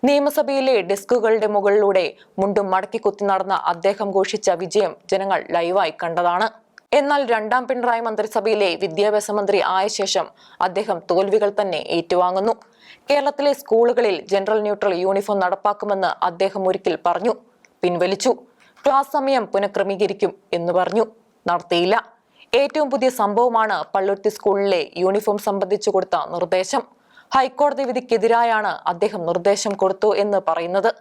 നിയമസഭയിലെ ഡെസ്കുകളുടെ മുകളിലൂടെ മുണ്ടും മടക്കി കുത്തി നടന്ന അദ്ദേഹം ഘോഷിച്ച വിജയം ജനങ്ങൾ ലൈവായി കണ്ടതാണ്. എന്നാൽ രണ്ടാം പിണറായി മന്ത്രിസഭയിലെ വിദ്യാഭ്യാസ മന്ത്രി ആയ ശേഷം അദ്ദേഹം തോൽവികൾ തന്നെ ഏറ്റുവാങ്ങുന്നു. കേരളത്തിലെ സ്കൂളുകളിൽ ജനറൽ ന്യൂട്രൽ യൂണിഫോം നടപ്പാക്കുമെന്ന് അദ്ദേഹം ഒരിക്കൽ പറഞ്ഞു. പിൻവലിച്ചു. ക്ലാസ് സമയം പുനഃക്രമീകരിക്കും എന്ന് പറഞ്ഞു. നടത്തിയില്ല. ഏറ്റവും പുതിയ സംഭവമാണ് പള്ളുരുത്തി സ്കൂളിലെ യൂണിഫോം സംബന്ധിച്ചു കൊടുത്ത നിർദ്ദേശം. ഹൈക്കോടതി വിധിക്കെതിരായാണ് അദ്ദേഹം നിർദ്ദേശം കൊടുത്തു എന്ന് പറയുന്നത്.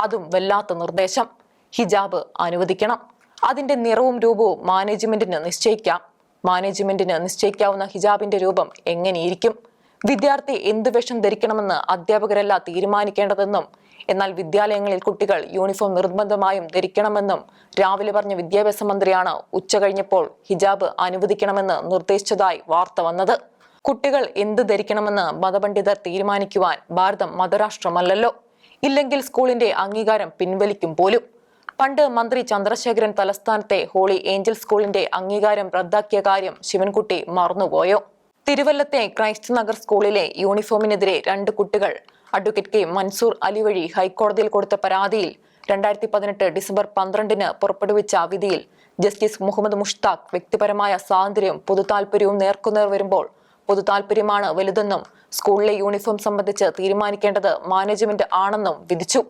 അതും വല്ലാത്ത നിർദ്ദേശം. ഹിജാബ് അനുവദിക്കണം. അതിന്റെ നിറവും രൂപവും മാനേജ്മെന്റിന് നിശ്ചയിക്കാം. മാനേജ്മെന്റിന് നിശ്ചയിക്കാവുന്ന ഹിജാബിന്റെ രൂപം എങ്ങനെയിരിക്കും? വിദ്യാർത്ഥി എന്ത് വേഷം ധരിക്കണമെന്ന് അധ്യാപകരല്ല തീരുമാനിക്കേണ്ടതെന്നും എന്നാൽ വിദ്യാലയങ്ങളിൽ കുട്ടികൾ യൂണിഫോം നിർബന്ധമായും ധരിക്കണമെന്നും രാവിലെ പറഞ്ഞ വിദ്യാഭ്യാസ മന്ത്രിയാണ് ഉച്ച കഴിഞ്ഞപ്പോൾ ഹിജാബ് അനുവദിക്കണമെന്ന് നിർദ്ദേശിച്ചതായി വാർത്ത വന്നത്. കുട്ടികൾ എന്ത് ധരിക്കണമെന്ന് മതപണ്ഡിതർ തീരുമാനിക്കുവാൻ ഭാരതം മതരാഷ്ട്രമല്ലല്ലോ. ഇല്ലെങ്കിൽ സ്കൂളിന്റെ അംഗീകാരം പിൻവലിക്കും പോലും. പണ്ട് മന്ത്രി ചന്ദ്രശേഖരൻ തലസ്ഥാനത്തെ ഹോളി ഏഞ്ചൽ സ്കൂളിന്റെ അംഗീകാരം റദ്ദാക്കിയ കാര്യം ശിവൻകുട്ടി മറന്നുപോയോ? തിരുവല്ലത്തെ ക്രൈസ്റ്റ് നഗർ സ്കൂളിലെ യൂണിഫോമിനെതിരെ രണ്ട് കുട്ടികൾ അഡ്വക്കേറ്റ് കെ മൻസൂർ അലി വഴി ഹൈക്കോടതിയിൽ കൊടുത്ത പരാതിയിൽ രണ്ടായിരത്തി പതിനെട്ട് ഡിസംബർ പന്ത്രണ്ടിന് പുറപ്പെടുവിച്ച വിധിയിൽ ജസ്റ്റിസ് മുഹമ്മദ് മുഷ്താഖ് വ്യക്തിപരമായ സ്വാതന്ത്ര്യവും പൊതുതാൽപര്യവും നേർക്കുനേർ വരുമ്പോൾ പൊതുതാൽപര്യമാണ് വലുതെന്നും സ്കൂളിലെ യൂണിഫോം സംബന്ധിച്ച് തീരുമാനിക്കേണ്ടത് മാനേജ്മെന്റ് ആണെന്നും വിധിച്ചു.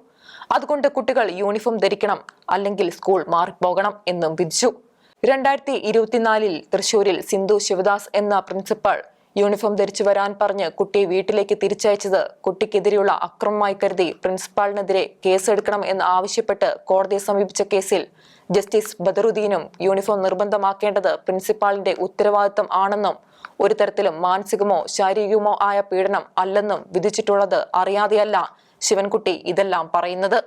അതുകൊണ്ട് കുട്ടികൾ യൂണിഫോം ധരിക്കണം അല്ലെങ്കിൽ സ്കൂൾ മാറിപ്പോകണം എന്നും വിധിച്ചു. രണ്ടായിരത്തി ഇരുപത്തിനാലിൽ തൃശൂരിൽ സിന്ധു ശിവദാസ് എന്ന പ്രിൻസിപ്പൾ യൂണിഫോം ധരിച്ചു വരാൻ പറഞ്ഞ് കുട്ടിയെ വീട്ടിലേക്ക് തിരിച്ചയച്ചത് കുട്ടിക്കെതിരെയുള്ള അക്രമമായി കരുതി പ്രിൻസിപ്പാളിനെതിരെ കേസെടുക്കണം എന്ന് ആവശ്യപ്പെട്ട് കോടതിയെ സമീപിച്ച കേസിൽ ജസ്റ്റിസ് ബദറുദ്ദീനും യൂണിഫോം നിർബന്ധമാക്കേണ്ടത് പ്രിൻസിപ്പാളിന്റെ ഉത്തരവാദിത്തം ആണെന്നും ഒരു തരത്തിലും മാനസികമോ ശാരീരികമോ ആയ പീഡനം അല്ലെന്നും വിധിച്ചിട്ടുള്ളത് അറിയാതെയല്ല ശിവൻകുട്ടി ഇതെല്ലാം പറയുന്നത്.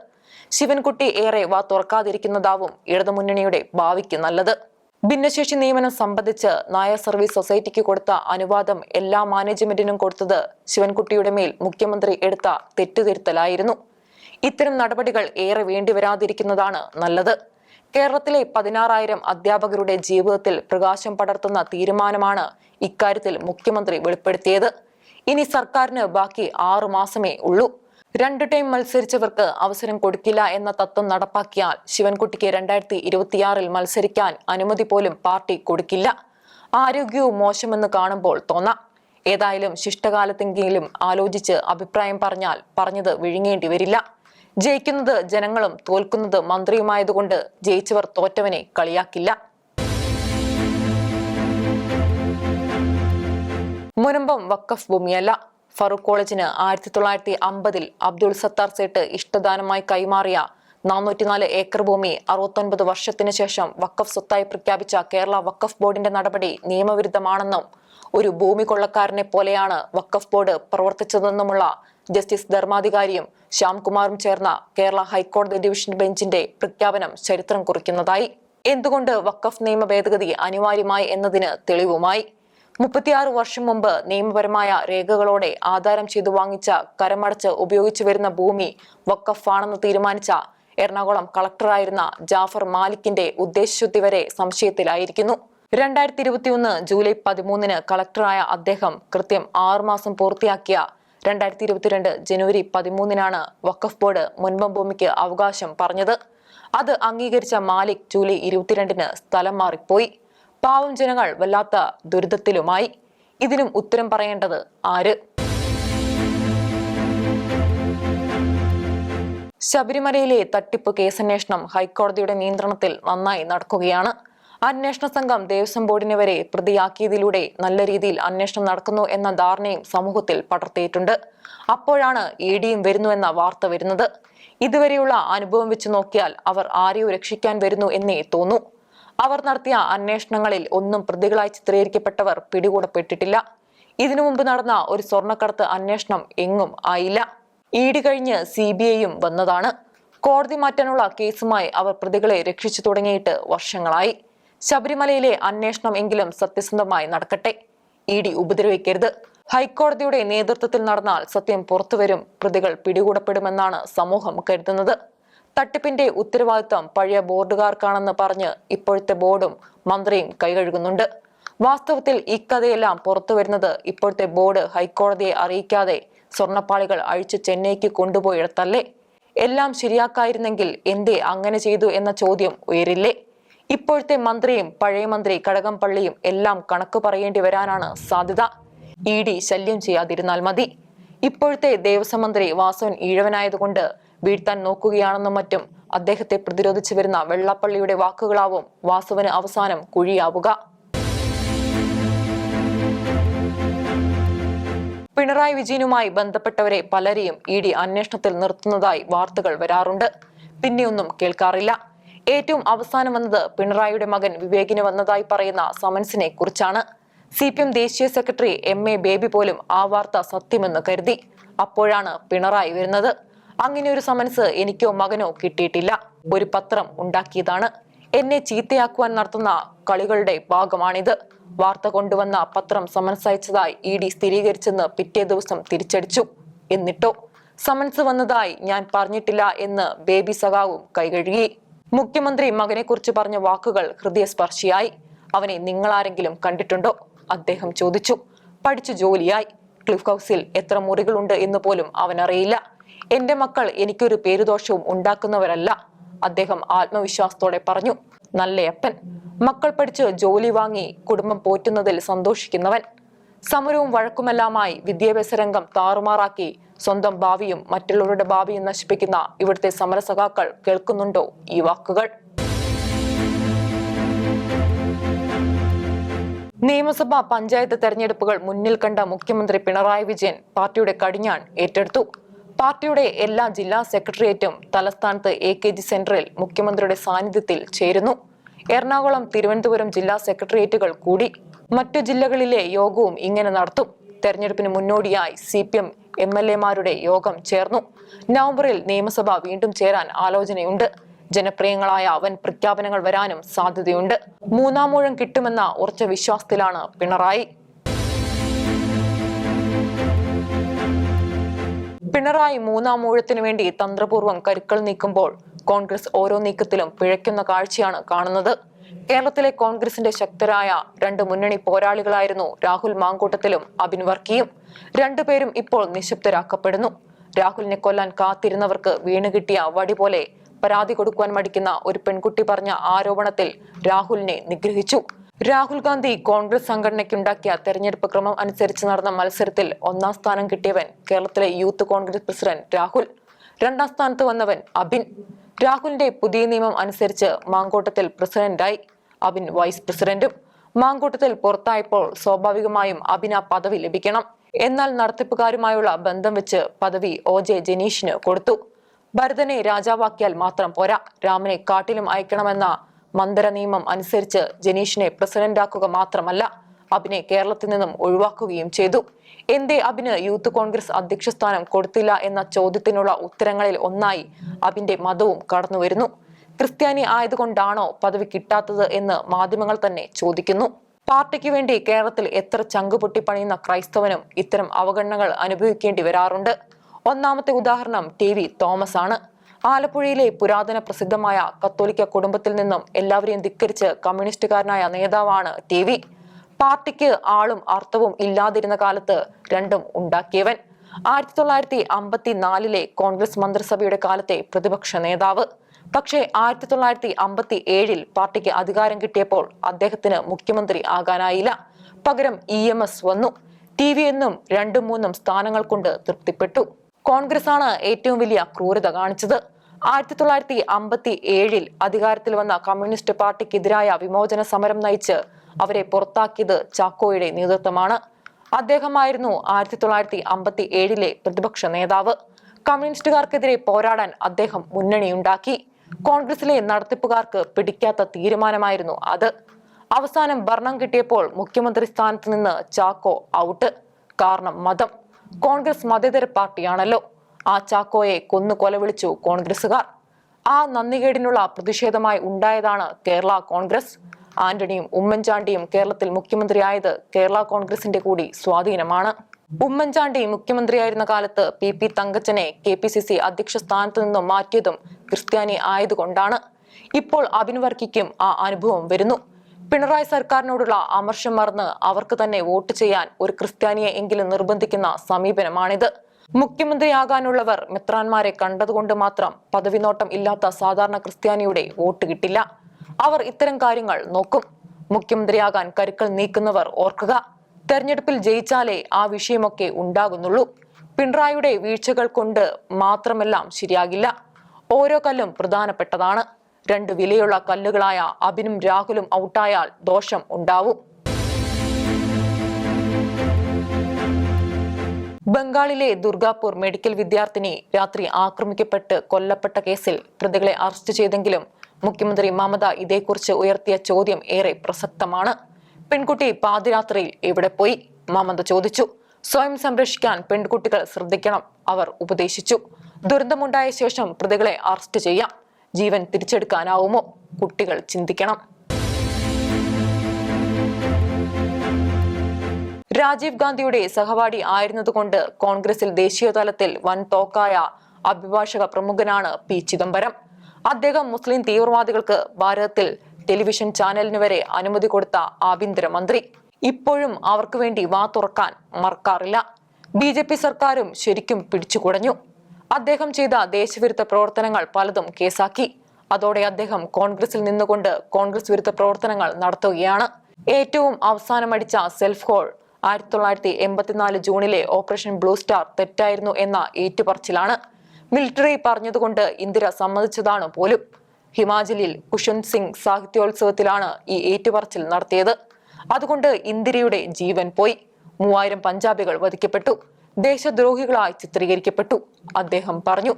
ശിവൻകുട്ടി ഏറെ വാ തുറക്കാതിരിക്കുന്നതാവും ഇടതുമുന്നണിയുടെ ഭാവിക്ക് നല്ലത്. ഭിന്നശേഷി നിയമനം സംബന്ധിച്ച് നായർ സർവീസ് സൊസൈറ്റിക്ക് കൊടുത്ത അനുവാദം എല്ലാ മാനേജ്മെന്റിനും കൊടുത്തത് ശിവൻകുട്ടിയുടെ മേൽ മുഖ്യമന്ത്രി എടുത്ത തെറ്റുതിരുത്തലായിരുന്നു. ഇത്തരം നടപടികൾ ഏറെ വേണ്ടിവരാതിരിക്കുന്നതാണ് നല്ലത്. കേരളത്തിലെ പതിനാറായിരം അധ്യാപകരുടെ ജീവിതത്തിൽ പ്രകാശം പടർത്തുന്ന തീരുമാനമാണ് ഇക്കാര്യത്തിൽ മുഖ്യമന്ത്രി വെളിപ്പെടുത്തിയത്. ഇനി സർക്കാരിന് ബാക്കി ആറു മാസമേ ഉള്ളൂ. രണ്ടു ടൈം മത്സരിച്ചവർക്ക് അവസരം കൊടുക്കില്ല എന്ന തത്വം നടപ്പാക്കിയാൽ ശിവൻകുട്ടിക്ക് രണ്ടായിരത്തി ഇരുപത്തിയാറിൽ മത്സരിക്കാൻ അനുമതി പോലും പാർട്ടി കൊടുക്കില്ല. ആരോഗ്യവും മോശമെന്ന് കാണുമ്പോൾ തോന്നാം. ഏതായാലും ശിഷ്ടകാലത്തെങ്കിലും ആലോചിച്ച് അഭിപ്രായം പറഞ്ഞാൽ പറഞ്ഞത് വിഴുങ്ങേണ്ടി വരില്ല. ജയിക്കുന്നത് ജനങ്ങളും തോൽക്കുന്നത് മന്ത്രിയുമായതുകൊണ്ട് ജയിച്ചവർ തോറ്റവനെ കളിയാക്കില്ല. മുനമ്പം വക്കഫ് ഭൂമിയല്ല. ഫറൂഖ് കോളേജിന് ആയിരത്തി തൊള്ളായിരത്തി അമ്പതിൽ അബ്ദുൾ സത്താർ സേട്ട് ഇഷ്ടദാനമായി കൈമാറിയ നാനൂറ്റിനാല് ഏക്കർ ഭൂമി അറുപത്തൊൻപത് വർഷത്തിന് ശേഷം വക്കഫ് സ്വത്തായി പ്രഖ്യാപിച്ച കേരള വക്കഫ് ബോർഡിന്റെ നടപടി നിയമവിരുദ്ധമാണെന്നും ഒരു ഭൂമി കൊള്ളക്കാരനെ പോലെയാണ് വക്കഫ് ബോർഡ് പ്രവർത്തിച്ചതെന്നുമുള്ള ജസ്റ്റിസ് ധർമാധികാരിയും ശ്യാംകുമാറും ചേർന്ന കേരള ഹൈക്കോടതി ഡിവിഷൻ ബെഞ്ചിന്റെ പ്രഖ്യാപനം ചരിത്രം കുറിക്കുന്നതായി. എന്തുകൊണ്ട് വഖഫ് നിയമ ഭേദഗതി അനിവാര്യമായി എന്നതിന് തെളിവുമായി? മുപ്പത്തിയാറ് വർഷം മുമ്പ് നിയമപരമായ രേഖകളോടെ ആധാരം ചെയ്തു വാങ്ങിച്ച കരമടച്ച് ഉപയോഗിച്ചു വരുന്ന ഭൂമി വക്കഫാണെന്ന് തീരുമാനിച്ച എറണാകുളം കളക്ടറായിരുന്ന ജാഫർ മാലിക്കിന്റെ ഉദ്ദേശശുദ്ധി വരെ സംശയത്തിലായിരിക്കുന്നു. രണ്ടായിരത്തി ഇരുപത്തിയൊന്ന് ജൂലൈ പതിമൂന്നിന് കളക്ടറായ അദ്ദേഹം കൃത്യം ആറുമാസം പൂർത്തിയാക്കിയ രണ്ടായിരത്തി ഇരുപത്തിരണ്ട് ജനുവരി പതിമൂന്നിനാണ് വക്കഫ് ബോർഡ് മുൻപം ഭൂമിക്ക് അവകാശം പറഞ്ഞത്. അത് അംഗീകരിച്ച മാലിക് ജൂലൈ ഇരുപത്തിരണ്ടിന് സ്ഥലം മാറിപ്പോയി. പാവം ജനങ്ങൾ വല്ലാത്ത ദുരിതത്തിലുമായി. ഇതിനും ഉത്തരം പറയേണ്ടത് ആര്? ശബരിമലയിലെ തട്ടിപ്പ് കേസന്വേഷണം ഹൈക്കോടതിയുടെ നിയന്ത്രണത്തിൽ നന്നായി നടക്കുകയാണ്. അന്വേഷണ സംഘം ദേവസ്വം ബോർഡിനെ വരെ പ്രതിയാക്കിയതിലൂടെ നല്ല രീതിയിൽ അന്വേഷണം നടക്കുന്നു എന്ന ധാരണയും സമൂഹത്തിൽ പടർത്തിയിട്ടുണ്ട്. അപ്പോഴാണ് ഇ ഡിയും വരുന്നുവെന്ന വാർത്ത വരുന്നത്. ഇതുവരെയുള്ള അനുഭവം വെച്ച് നോക്കിയാൽ അവർ ആരെയോ രക്ഷിക്കാൻ വരുന്നു എന്നേ തോന്നൂ. അവർ നടത്തിയ അന്വേഷണങ്ങളിൽ ഒന്നും പ്രതികളായി ചിത്രീകരിക്കപ്പെട്ടവർ പിടികൂടപ്പെട്ടിട്ടില്ല. ഇതിനു മുമ്പ് നടന്ന ഒരു സ്വർണക്കടത്ത് അന്വേഷണം എങ്ങും ആയില്ല. ഈട് കഴിഞ്ഞ് സി ബി ഐയും വന്നതാണ്. കോടതി മാറ്റാനുള്ള കേസുമായി അവർ പ്രതികളെ രക്ഷിച്ചു തുടങ്ങിയിട്ട് വർഷങ്ങളായി. ശബരിമലയിലെ അന്വേഷണം എങ്കിലും സത്യസന്ധമായി നടക്കട്ടെ. ഇ ഡി ഉപദ്രവിക്കരുത്. ഹൈക്കോടതിയുടെ നേതൃത്വത്തിൽ നടന്നാൽ സത്യം പുറത്തുവരും. പ്രതികൾ പിടികൂടപ്പെടുമെന്നാണ് സമൂഹം കരുതുന്നത്. തട്ടിപ്പിന്റെ ഉത്തരവാദിത്തം പഴയ ബോർഡുകാർക്കാണെന്ന് പറഞ്ഞ് ഇപ്പോഴത്തെ ബോർഡും മന്ത്രിയും കൈകഴുകുന്നുണ്ട്. വാസ്തവത്തിൽ ഇക്കഥയെല്ലാം കഥയെല്ലാം പുറത്തു വരുന്നത് ഇപ്പോഴത്തെ ബോർഡ് ഹൈക്കോടതിയെ അറിയിക്കാതെ സ്വർണപ്പാളികൾ അഴിച്ച് ചെന്നൈക്ക് കൊണ്ടുപോയിടത്തല്ലേ? എല്ലാം ശരിയാക്കായിരുന്നെങ്കിൽ എന്തേ അങ്ങനെ ചെയ്തു എന്ന ചോദ്യം ഉയരില്ലേ? ഇപ്പോഴത്തെ മന്ത്രിയും പഴയ മന്ത്രി കടകംപള്ളിയും എല്ലാം കണക്ക് പറയേണ്ടി വരാനാണ് സാധ്യത. ഇ ഡി ശല്യം ചെയ്യാതിരുന്നാൽ മതി. ഇപ്പോഴത്തെ ദേവസ്വം മന്ത്രി വാസവൻ ഈഴവനായതുകൊണ്ട് വീഴ്ത്താൻ നോക്കുകയാണെന്നും മറ്റും അദ്ദേഹത്തെ പ്രതിരോധിച്ചു വരുന്ന വെള്ളാപ്പള്ളിയുടെ വാക്കുകളാവും വാസവന് അവസാനം കുഴിയാവുക. പിണറായി വിജയനുമായി ബന്ധപ്പെട്ടവരെ പലരെയും ഇ ഡി അന്വേഷണത്തിൽ നിർത്തുന്നതായി വാർത്തകൾ വരാറുണ്ട്. പിന്നെയൊന്നും കേൾക്കാറില്ല. ഏറ്റവും അവസാനം വന്നത് പിണറായിയുടെ മകൻ വിവേകിന് വന്നതായി പറയുന്ന സമൻസിനെ കുറിച്ചാണ്. സി പി എം ദേശീയ സെക്രട്ടറി എം എ ബേബി പോലും ആ വാർത്ത സത്യമെന്ന് കരുതി. അപ്പോഴാണ് പിണറായി വരുന്നത്. അങ്ങനെ ഒരു സമൻസ് എനിക്കോ മകനോ കിട്ടിയിട്ടില്ല. ഒരു പത്രം ഉണ്ടാക്കിയതാണ്. എന്നെ ചീത്തയാക്കുവാൻ നടത്തുന്ന കളികളുടെ ഭാഗമാണിത്. വാർത്ത കൊണ്ടുവന്ന പത്രം സമൻസ് അയച്ചതായി ഇ ഡി സ്ഥിരീകരിച്ചെന്ന് പിറ്റേ ദിവസം തിരിച്ചടിച്ചു. എന്നിട്ടോ സമൻസ് വന്നതായി ഞാൻ പറഞ്ഞിട്ടില്ല എന്ന് ബേബി സഖാവും കൈകഴുകി. മുഖ്യമന്ത്രി മകനെക്കുറിച്ച് പറഞ്ഞ വാക്കുകൾ ഹൃദയസ്പർശിയായി. അവനെ നിങ്ങളാരെങ്കിലും കണ്ടിട്ടുണ്ടോ? അദ്ദേഹം ചോദിച്ചു. പഠിച്ചു ജോലിയായി. ക്ലിഫ് ഹൗസിൽ എത്ര മുറികളുണ്ട് എന്ന് പോലും അവനറിയില്ല. എന്റെ മക്കൾ എനിക്കൊരു പേരുദോഷവും ഉണ്ടാക്കുന്നവരല്ല. അദ്ദേഹം ആത്മവിശ്വാസത്തോടെ പറഞ്ഞു നല്ലയപ്പൻ മക്കൾ പഠിച്ച് ജോലി വാങ്ങി കുടുംബം പോറ്റുന്നതിൽ സന്തോഷിക്കുന്നവൻ. സമരവും വഴക്കുമെല്ലാമായി വിദ്യാഭ്യാസ രംഗം താറുമാറാക്കി സ്വന്തം ഭാവിയും മറ്റുള്ളവരുടെ ഭാവിയും നശിപ്പിക്കുന്ന ഇവിടുത്തെ സമരസഖാക്കൾ കേൾക്കുന്നുണ്ടോ ഈ വാക്കുകൾ? നിയമസഭാ പഞ്ചായത്ത് തെരഞ്ഞെടുപ്പുകൾ മുന്നിൽ കണ്ട മുഖ്യമന്ത്രി പിണറായി വിജയൻ പാർട്ടിയുടെ കടിഞ്ഞാൺ ഏറ്റെടുത്തു. പാർട്ടിയുടെ എല്ലാ ജില്ലാ സെക്രട്ടേറിയറ്റും തലസ്ഥാനത്ത് എ കെ ജി സെന്ററിൽ മുഖ്യമന്ത്രിയുടെ സാന്നിധ്യത്തിൽ ചേരുന്നു. എറണാകുളം തിരുവനന്തപുരം ജില്ലാ സെക്രട്ടേറിയറ്റുകൾ കൂടി മറ്റു ജില്ലകളിലെ യോഗവും ഇങ്ങനെ നടത്തും. തെരഞ്ഞെടുപ്പിന് മുന്നോടിയായി C P M M L എമാരുടെ യോഗം ചേർന്നു. നവംബറിൽ നിയമസഭ വീണ്ടും ചേരാൻ ആലോചനയുണ്ട്. ജനപ്രിയങ്ങളായ അവൻ പ്രഖ്യാപനങ്ങൾ വരാനും സാധ്യതയുണ്ട്. മൂന്നാം മൂഴം കിട്ടുമെന്ന ഉറച്ച വിശ്വാസത്തിലാണ് പിണറായി. പിണറായി മൂന്നാം ഊഴത്തിനു വേണ്ടി തന്ത്രപൂർവം കരുക്കൾ നീക്കുമ്പോൾ കോൺഗ്രസ് ഓരോ നീക്കത്തിലും പിഴയ്ക്കുന്ന കാഴ്ചയാണ് കാണുന്നത്. കേരളത്തിലെ കോൺഗ്രസിന്റെ ശക്തരായ രണ്ട് മുന്നണി പോരാളികളായിരുന്നു രാഹുൽ മാങ്കൂട്ടത്തിലും അബിൻ വർക്കിയും. രണ്ടുപേരും ഇപ്പോൾ നിശബ്ദരാക്കപ്പെടുന്നു. രാഹുലിനെ കൊല്ലാൻ കാത്തിരുന്നവർക്ക് വീണുകിട്ടിയ വടി പോലെ പരാതി കൊടുക്കുവാൻ മടിക്കുന്ന ഒരു പെൺകുട്ടി പറഞ്ഞ ആരോപണത്തിൽ രാഹുലിനെ നിഗ്രഹിച്ചു. രാഹുൽ ഗാന്ധി കോൺഗ്രസ് സംഘടനയ്ക്കുണ്ടാക്കിയ തെരഞ്ഞെടുപ്പ് ക്രമം അനുസരിച്ച് നടന്ന മത്സരത്തിൽ ഒന്നാം സ്ഥാനം കിട്ടിയവൻ കേരളത്തിലെ യൂത്ത് കോൺഗ്രസ് പ്രസിഡന്റ് രാഹുൽ. രണ്ടാം സ്ഥാനത്ത് വന്നവൻ അബിൻ. രാഹുലിന്റെ പുതിയ നിയമം അനുസരിച്ച് മാങ്കോട്ടത്തിൽ പ്രസിഡന്റായി അബിൻ വൈസ് പ്രസിഡന്റും മാങ്കൂട്ടത്തിൽ പുറത്തായപ്പോൾ സ്വാഭാവികമായും അബിന പദവി ലഭിക്കണം. എന്നാൽ നടത്തിപ്പുകാരുമായുള്ള ബന്ധം വെച്ച് പദവി ഒ ജെ ജനീഷിന് കൊടുത്തു. ഭരതനെ രാജാവാക്കിയാൽ മാത്രം പോരാ. രാമനെ കാട്ടിലും അയക്കണമെന്ന മന്ദര നിയമം അനുസരിച്ച് ജനീഷിനെ പ്രസിഡന്റാക്കുക മാത്രമല്ല അബിനെ കേരളത്തിൽ നിന്നും ഒഴിവാക്കുകയും ചെയ്തു. എന്തേ അബിന് യൂത്ത് കോൺഗ്രസ് അധ്യക്ഷ സ്ഥാനം കൊടുത്തില്ല എന്ന ചോദ്യത്തിനുള്ള ഉത്തരങ്ങളിൽ ഒന്നായി അബിന്റെ മതവും കടന്നുവരുന്നു. ക്രിസ്ത്യാനി ആയതുകൊണ്ടാണോ പദവി കിട്ടാത്തത് എന്ന് മാധ്യമങ്ങൾ തന്നെ ചോദിക്കുന്നു. പാർട്ടിക്ക് വേണ്ടി കേരളത്തിൽ എത്ര ചങ്കുപൊട്ടി പൊട്ടിപ്പണിയുന്ന ക്രൈസ്തവനും ഇത്തരം അവഗണനകൾ അനുഭവിക്കേണ്ടി വരാറുണ്ട്. ഒന്നാമത്തെ ഉദാഹരണം ടി വി തോമസ് ആണ് ആലപ്പുഴയിലെ പുരാതന പ്രസിദ്ധമായ കത്തോലിക്ക കുടുംബത്തിൽ നിന്നും എല്ലാവരെയും ധിക്കരിച്ച് കമ്മ്യൂണിസ്റ്റുകാരനായ നേതാവാണ് ടി വി. പാർട്ടിക്ക് ആളും അർത്ഥവും ഇല്ലാതിരുന്ന കാലത്ത് രണ്ടും ഉണ്ടാക്കിയവൻ. ആയിരത്തി തൊള്ളായിരത്തി അമ്പത്തി നാലിലെ കോൺഗ്രസ് മന്ത്രിസഭയുടെ കാലത്തെ പ്രതിപക്ഷ നേതാവ്. പക്ഷേ ആയിരത്തി തൊള്ളായിരത്തി അമ്പത്തി ഏഴിൽ പാർട്ടിക്ക് അധികാരം കിട്ടിയപ്പോൾ അദ്ദേഹത്തിന് മുഖ്യമന്ത്രി ആകാനായില്ല. പകരം ഇ എം എസ് വന്നു. ടി വി എന്നും രണ്ടും മൂന്നും സ്ഥാനങ്ങൾ കൊണ്ട് തൃപ്തിപ്പെട്ടു. കോൺഗ്രസ് ആണ് ഏറ്റവും വലിയ ക്രൂരത കാണിച്ചത്. ആയിരത്തി തൊള്ളായിരത്തി അമ്പത്തി ഏഴിൽ അധികാരത്തിൽ വന്ന കമ്മ്യൂണിസ്റ്റ് പാർട്ടിക്കെതിരായ വിമോചന സമരം നയിച്ച് അവരെ പുറത്താക്കിയത് ചാക്കോയുടെ നേതൃത്വമാണ്. അദ്ദേഹമായിരുന്നു ആയിരത്തി തൊള്ളായിരത്തി അമ്പത്തി ഏഴിലെ പ്രതിപക്ഷ നേതാവ്. കമ്മ്യൂണിസ്റ്റുകാർക്കെതിരെ പോരാടാൻ അദ്ദേഹം മുന്നണിയുണ്ടാക്കി. കോൺഗ്രസിലെ നടത്തിപ്പുകാർക്ക് പിടിക്കാത്ത തീരുമാനമായിരുന്നു അത്. അവസാനം ഭരണം കിട്ടിയപ്പോൾ മുഖ്യമന്ത്രി സ്ഥാനത്ത് നിന്ന് ചാക്കോ ഔട്ട്. കാരണം മതം. കോൺഗ്രസ് മതേതര പാർട്ടിയാണല്ലോ. ആ ചാക്കോയെ കൊന്നു കൊലവിളിച്ചു കോൺഗ്രസുകാർ ആ നന്ദികേടിനുള്ള പ്രതിഷേധമായി ഉണ്ടായതാണ് കേരള കോൺഗ്രസ്. ആന്റണിയും ഉമ്മൻചാണ്ടിയും കേരളത്തിൽ മുഖ്യമന്ത്രിയായത് കേരള കോൺഗ്രസിന്റെ കൂടി സ്വാധീനമാണ്. ഉമ്മൻചാണ്ടി മുഖ്യമന്ത്രിയായിരുന്ന കാലത്ത് പി പി തങ്കച്ചനെ കെ പി സി സി അധ്യക്ഷ സ്ഥാനത്ത് നിന്നും മാറ്റിയതും ക്രിസ്ത്യാനി ആയതുകൊണ്ടാണ്. ഇപ്പോൾ അബിൻ വർക്കിക്കും ആ അനുഭവം വരുന്നു. പിണറായി സർക്കാരിനോടുള്ള അമർഷം മറന്ന് അവർക്ക് തന്നെ വോട്ട് ചെയ്യാൻ ഒരു ക്രിസ്ത്യാനിയെ എങ്കിലും നിർബന്ധിക്കുന്ന സമീപനമാണിത്. മുഖ്യമന്ത്രിയാകാനുള്ളവർ മെത്രാന്മാരെ കണ്ടതുകൊണ്ട് മാത്രം പദവി നോട്ടം ഇല്ലാത്ത സാധാരണ ക്രിസ്ത്യാനിയുടെ വോട്ട് കിട്ടില്ല. അവർ ഇത്തരം കാര്യങ്ങൾ നോക്കും. മുഖ്യമന്ത്രിയാകാൻ കരുക്കൾ നീക്കുന്നവർ ഓർക്കുക. തെരഞ്ഞെടുപ്പിൽ ജയിച്ചാലേ ആ വിഷയമൊക്കെ ഉണ്ടാകുന്നുള്ളൂ. പിണറായിയുടെ വീഴ്ചകൾ കൊണ്ട് മാത്രമെല്ലാം ശരിയാകില്ല. ഓരോ കല്ലും പ്രധാനപ്പെട്ടതാണ്. രണ്ട് വിലയുള്ള കല്ലുകളായ അബിനും രാഹുലും ഔട്ടായാൽ ദോഷം ഉണ്ടാവും. ബംഗാളിലെ ദുർഗാപൂർ മെഡിക്കൽ വിദ്യാർത്ഥിനി രാത്രി ആക്രമിക്കപ്പെട്ട് കൊല്ലപ്പെട്ട കേസിൽ പ്രതികളെ അറസ്റ്റ് ചെയ്തെങ്കിലും മുഖ്യമന്ത്രി മമത ഇതേക്കുറിച്ച് ഉയർത്തിയ ചോദ്യം ഏറെ പ്രസക്തമാണ്. പെൺകുട്ടി പാതിരാത്രിയിൽ എവിടെ പോയി? മമത ചോദിച്ചു. സ്വയം സംരക്ഷിക്കാൻ പെൺകുട്ടികൾ ശ്രദ്ധിക്കണം അവർ ഉപദേശിച്ചു. ദുരന്തമുണ്ടായ ശേഷം പ്രതികളെ അറസ്റ്റ് ചെയ്യാം. ജീവൻ തിരിച്ചെടുക്കാനാവുമോ? കുട്ടികൾ ചിന്തിക്കണം. രാജീവ് ഗാന്ധിയുടെ സഹപാഠി ആയിരുന്നതുകൊണ്ട് കോൺഗ്രസിൽ ദേശീയതലത്തിൽ വൻ തോക്കായ അഭിഭാഷക പ്രമുഖനാണ് പി ചിദംബരം. അദ്ദേഹം മുസ്ലിം തീവ്രവാദികൾക്ക് ഭാരതത്തിൽ ടെലിവിഷൻ ചാനലിന് വരെ അനുമതി കൊടുത്ത ആഭ്യന്തരമന്ത്രി ഇപ്പോഴും അവർക്ക് വേണ്ടി വാ തുറക്കാൻ മറക്കാറില്ല. ബി സർക്കാരും ശരിക്കും പിടിച്ചുകുടഞ്ഞു. അദ്ദേഹം ചെയ്ത ദേശവിരുദ്ധ പ്രവർത്തനങ്ങൾ പലതും കേസാക്കി. അതോടെ അദ്ദേഹം കോൺഗ്രസിൽ നിന്നുകൊണ്ട് കോൺഗ്രസ് വിരുദ്ധ പ്രവർത്തനങ്ങൾ നടത്തുകയാണ്. ഏറ്റവും അവസാനം അടിച്ച സെൽഫ് ഹോൾ ആയിരത്തി തൊള്ളായിരത്തി എൺപത്തിനാല് ജൂണിലെ ഓപ്പറേഷൻ ബ്ലൂ സ്റ്റാർ തെറ്റായിരുന്നു എന്ന ഏറ്റുപറച്ചിലാണ്. മിലിറ്ററി പറഞ്ഞതുകൊണ്ട് ഇന്ദിര സമ്മതിച്ചതാണ് പോലും. ഹിമാചലിൽ കുഷന്ത് സിംഗ് സാഹിത്യോത്സവത്തിലാണ് ഈ ഏറ്റുപറച്ചിൽ നടത്തിയത്. അതുകൊണ്ട് ഇന്ദിരയുടെ ജീവൻ പോയി. മൂവായിരം പഞ്ചാബികൾ വധിക്കപ്പെട്ടു. ദേശദ്രോഹികളായി ചിത്രീകരിക്കപ്പെട്ടു. അദ്ദേഹം പറഞ്ഞു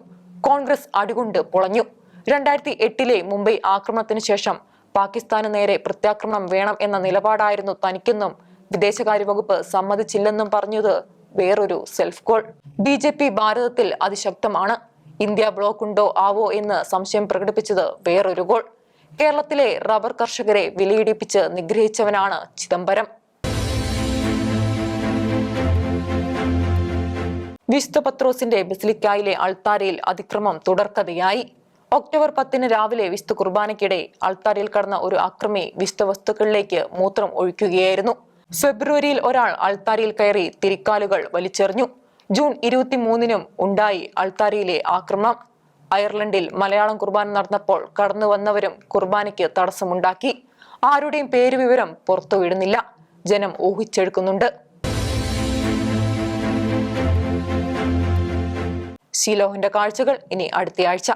കോൺഗ്രസ് അടികൊണ്ട് പൊളഞ്ഞു. രണ്ടായിരത്തി എട്ടിലെ മുംബൈ ആക്രമണത്തിന് ശേഷം പാകിസ്ഥാന് നേരെ പ്രത്യാക്രമണം വേണം എന്ന നിലപാടായിരുന്നു തനിക്കെന്നും വിദേശകാര്യ വകുപ്പ് സമ്മതിച്ചില്ലെന്നും പറഞ്ഞത് വേറൊരു self goal B J P ഭാരതത്തിൽ അതിശക്തമാണ്. ഇന്ത്യ ബ്ലോക്ക് ഉണ്ടോ ആവോ എന്ന് സംശയം പ്രകടിപ്പിച്ചത് വേറൊരു ഗോൾ കേരളത്തിലെ റബ്ബർ കർഷകരെ വിലയിടിപ്പിച്ച് നിഗ്രഹിച്ചവനാണ് ചിദംബരം. വിശുദ്ധ പത്രോസിന്റെ ബസിലിക്കായിലെ അൾത്താരയിൽ അതിക്രമം തുടർക്കഥയായി. ഒക്ടോബർ പത്തിന് രാവിലെ വിശുദ്ധ കുർബാനയ്ക്കിടെ അൾത്താരയിൽ കടന്ന ഒരു അക്രമി വിശുദ്ധ വസ്തുക്കളിലേക്ക് മൂത്രം ഒഴിക്കുകയായിരുന്നു. ഫെബ്രുവരിയിൽ ഒരാൾ അൾത്താരയിൽ കയറി തിരിക്കാലുകൾ വലിച്ചെറിഞ്ഞു. ജൂൺ ഇരുപത്തിമൂന്നിനും ഉണ്ടായി അൾത്താരയിലെ ആക്രമണം അയർലൻഡിൽ മലയാളം കുർബാന നടന്നപ്പോൾ കടന്നു വന്നവരും കുർബാനയ്ക്ക് തടസ്സമുണ്ടാക്കി. ആരുടെയും പേരുവിവരം പുറത്തുവിടുന്നില്ല. ജനം ഊഹിച്ചെടുക്കുന്നുണ്ട്. ഷീലോഹിന്റെ കാഴ്ചകൾ ഇനി അടുത്തയാഴ്ച.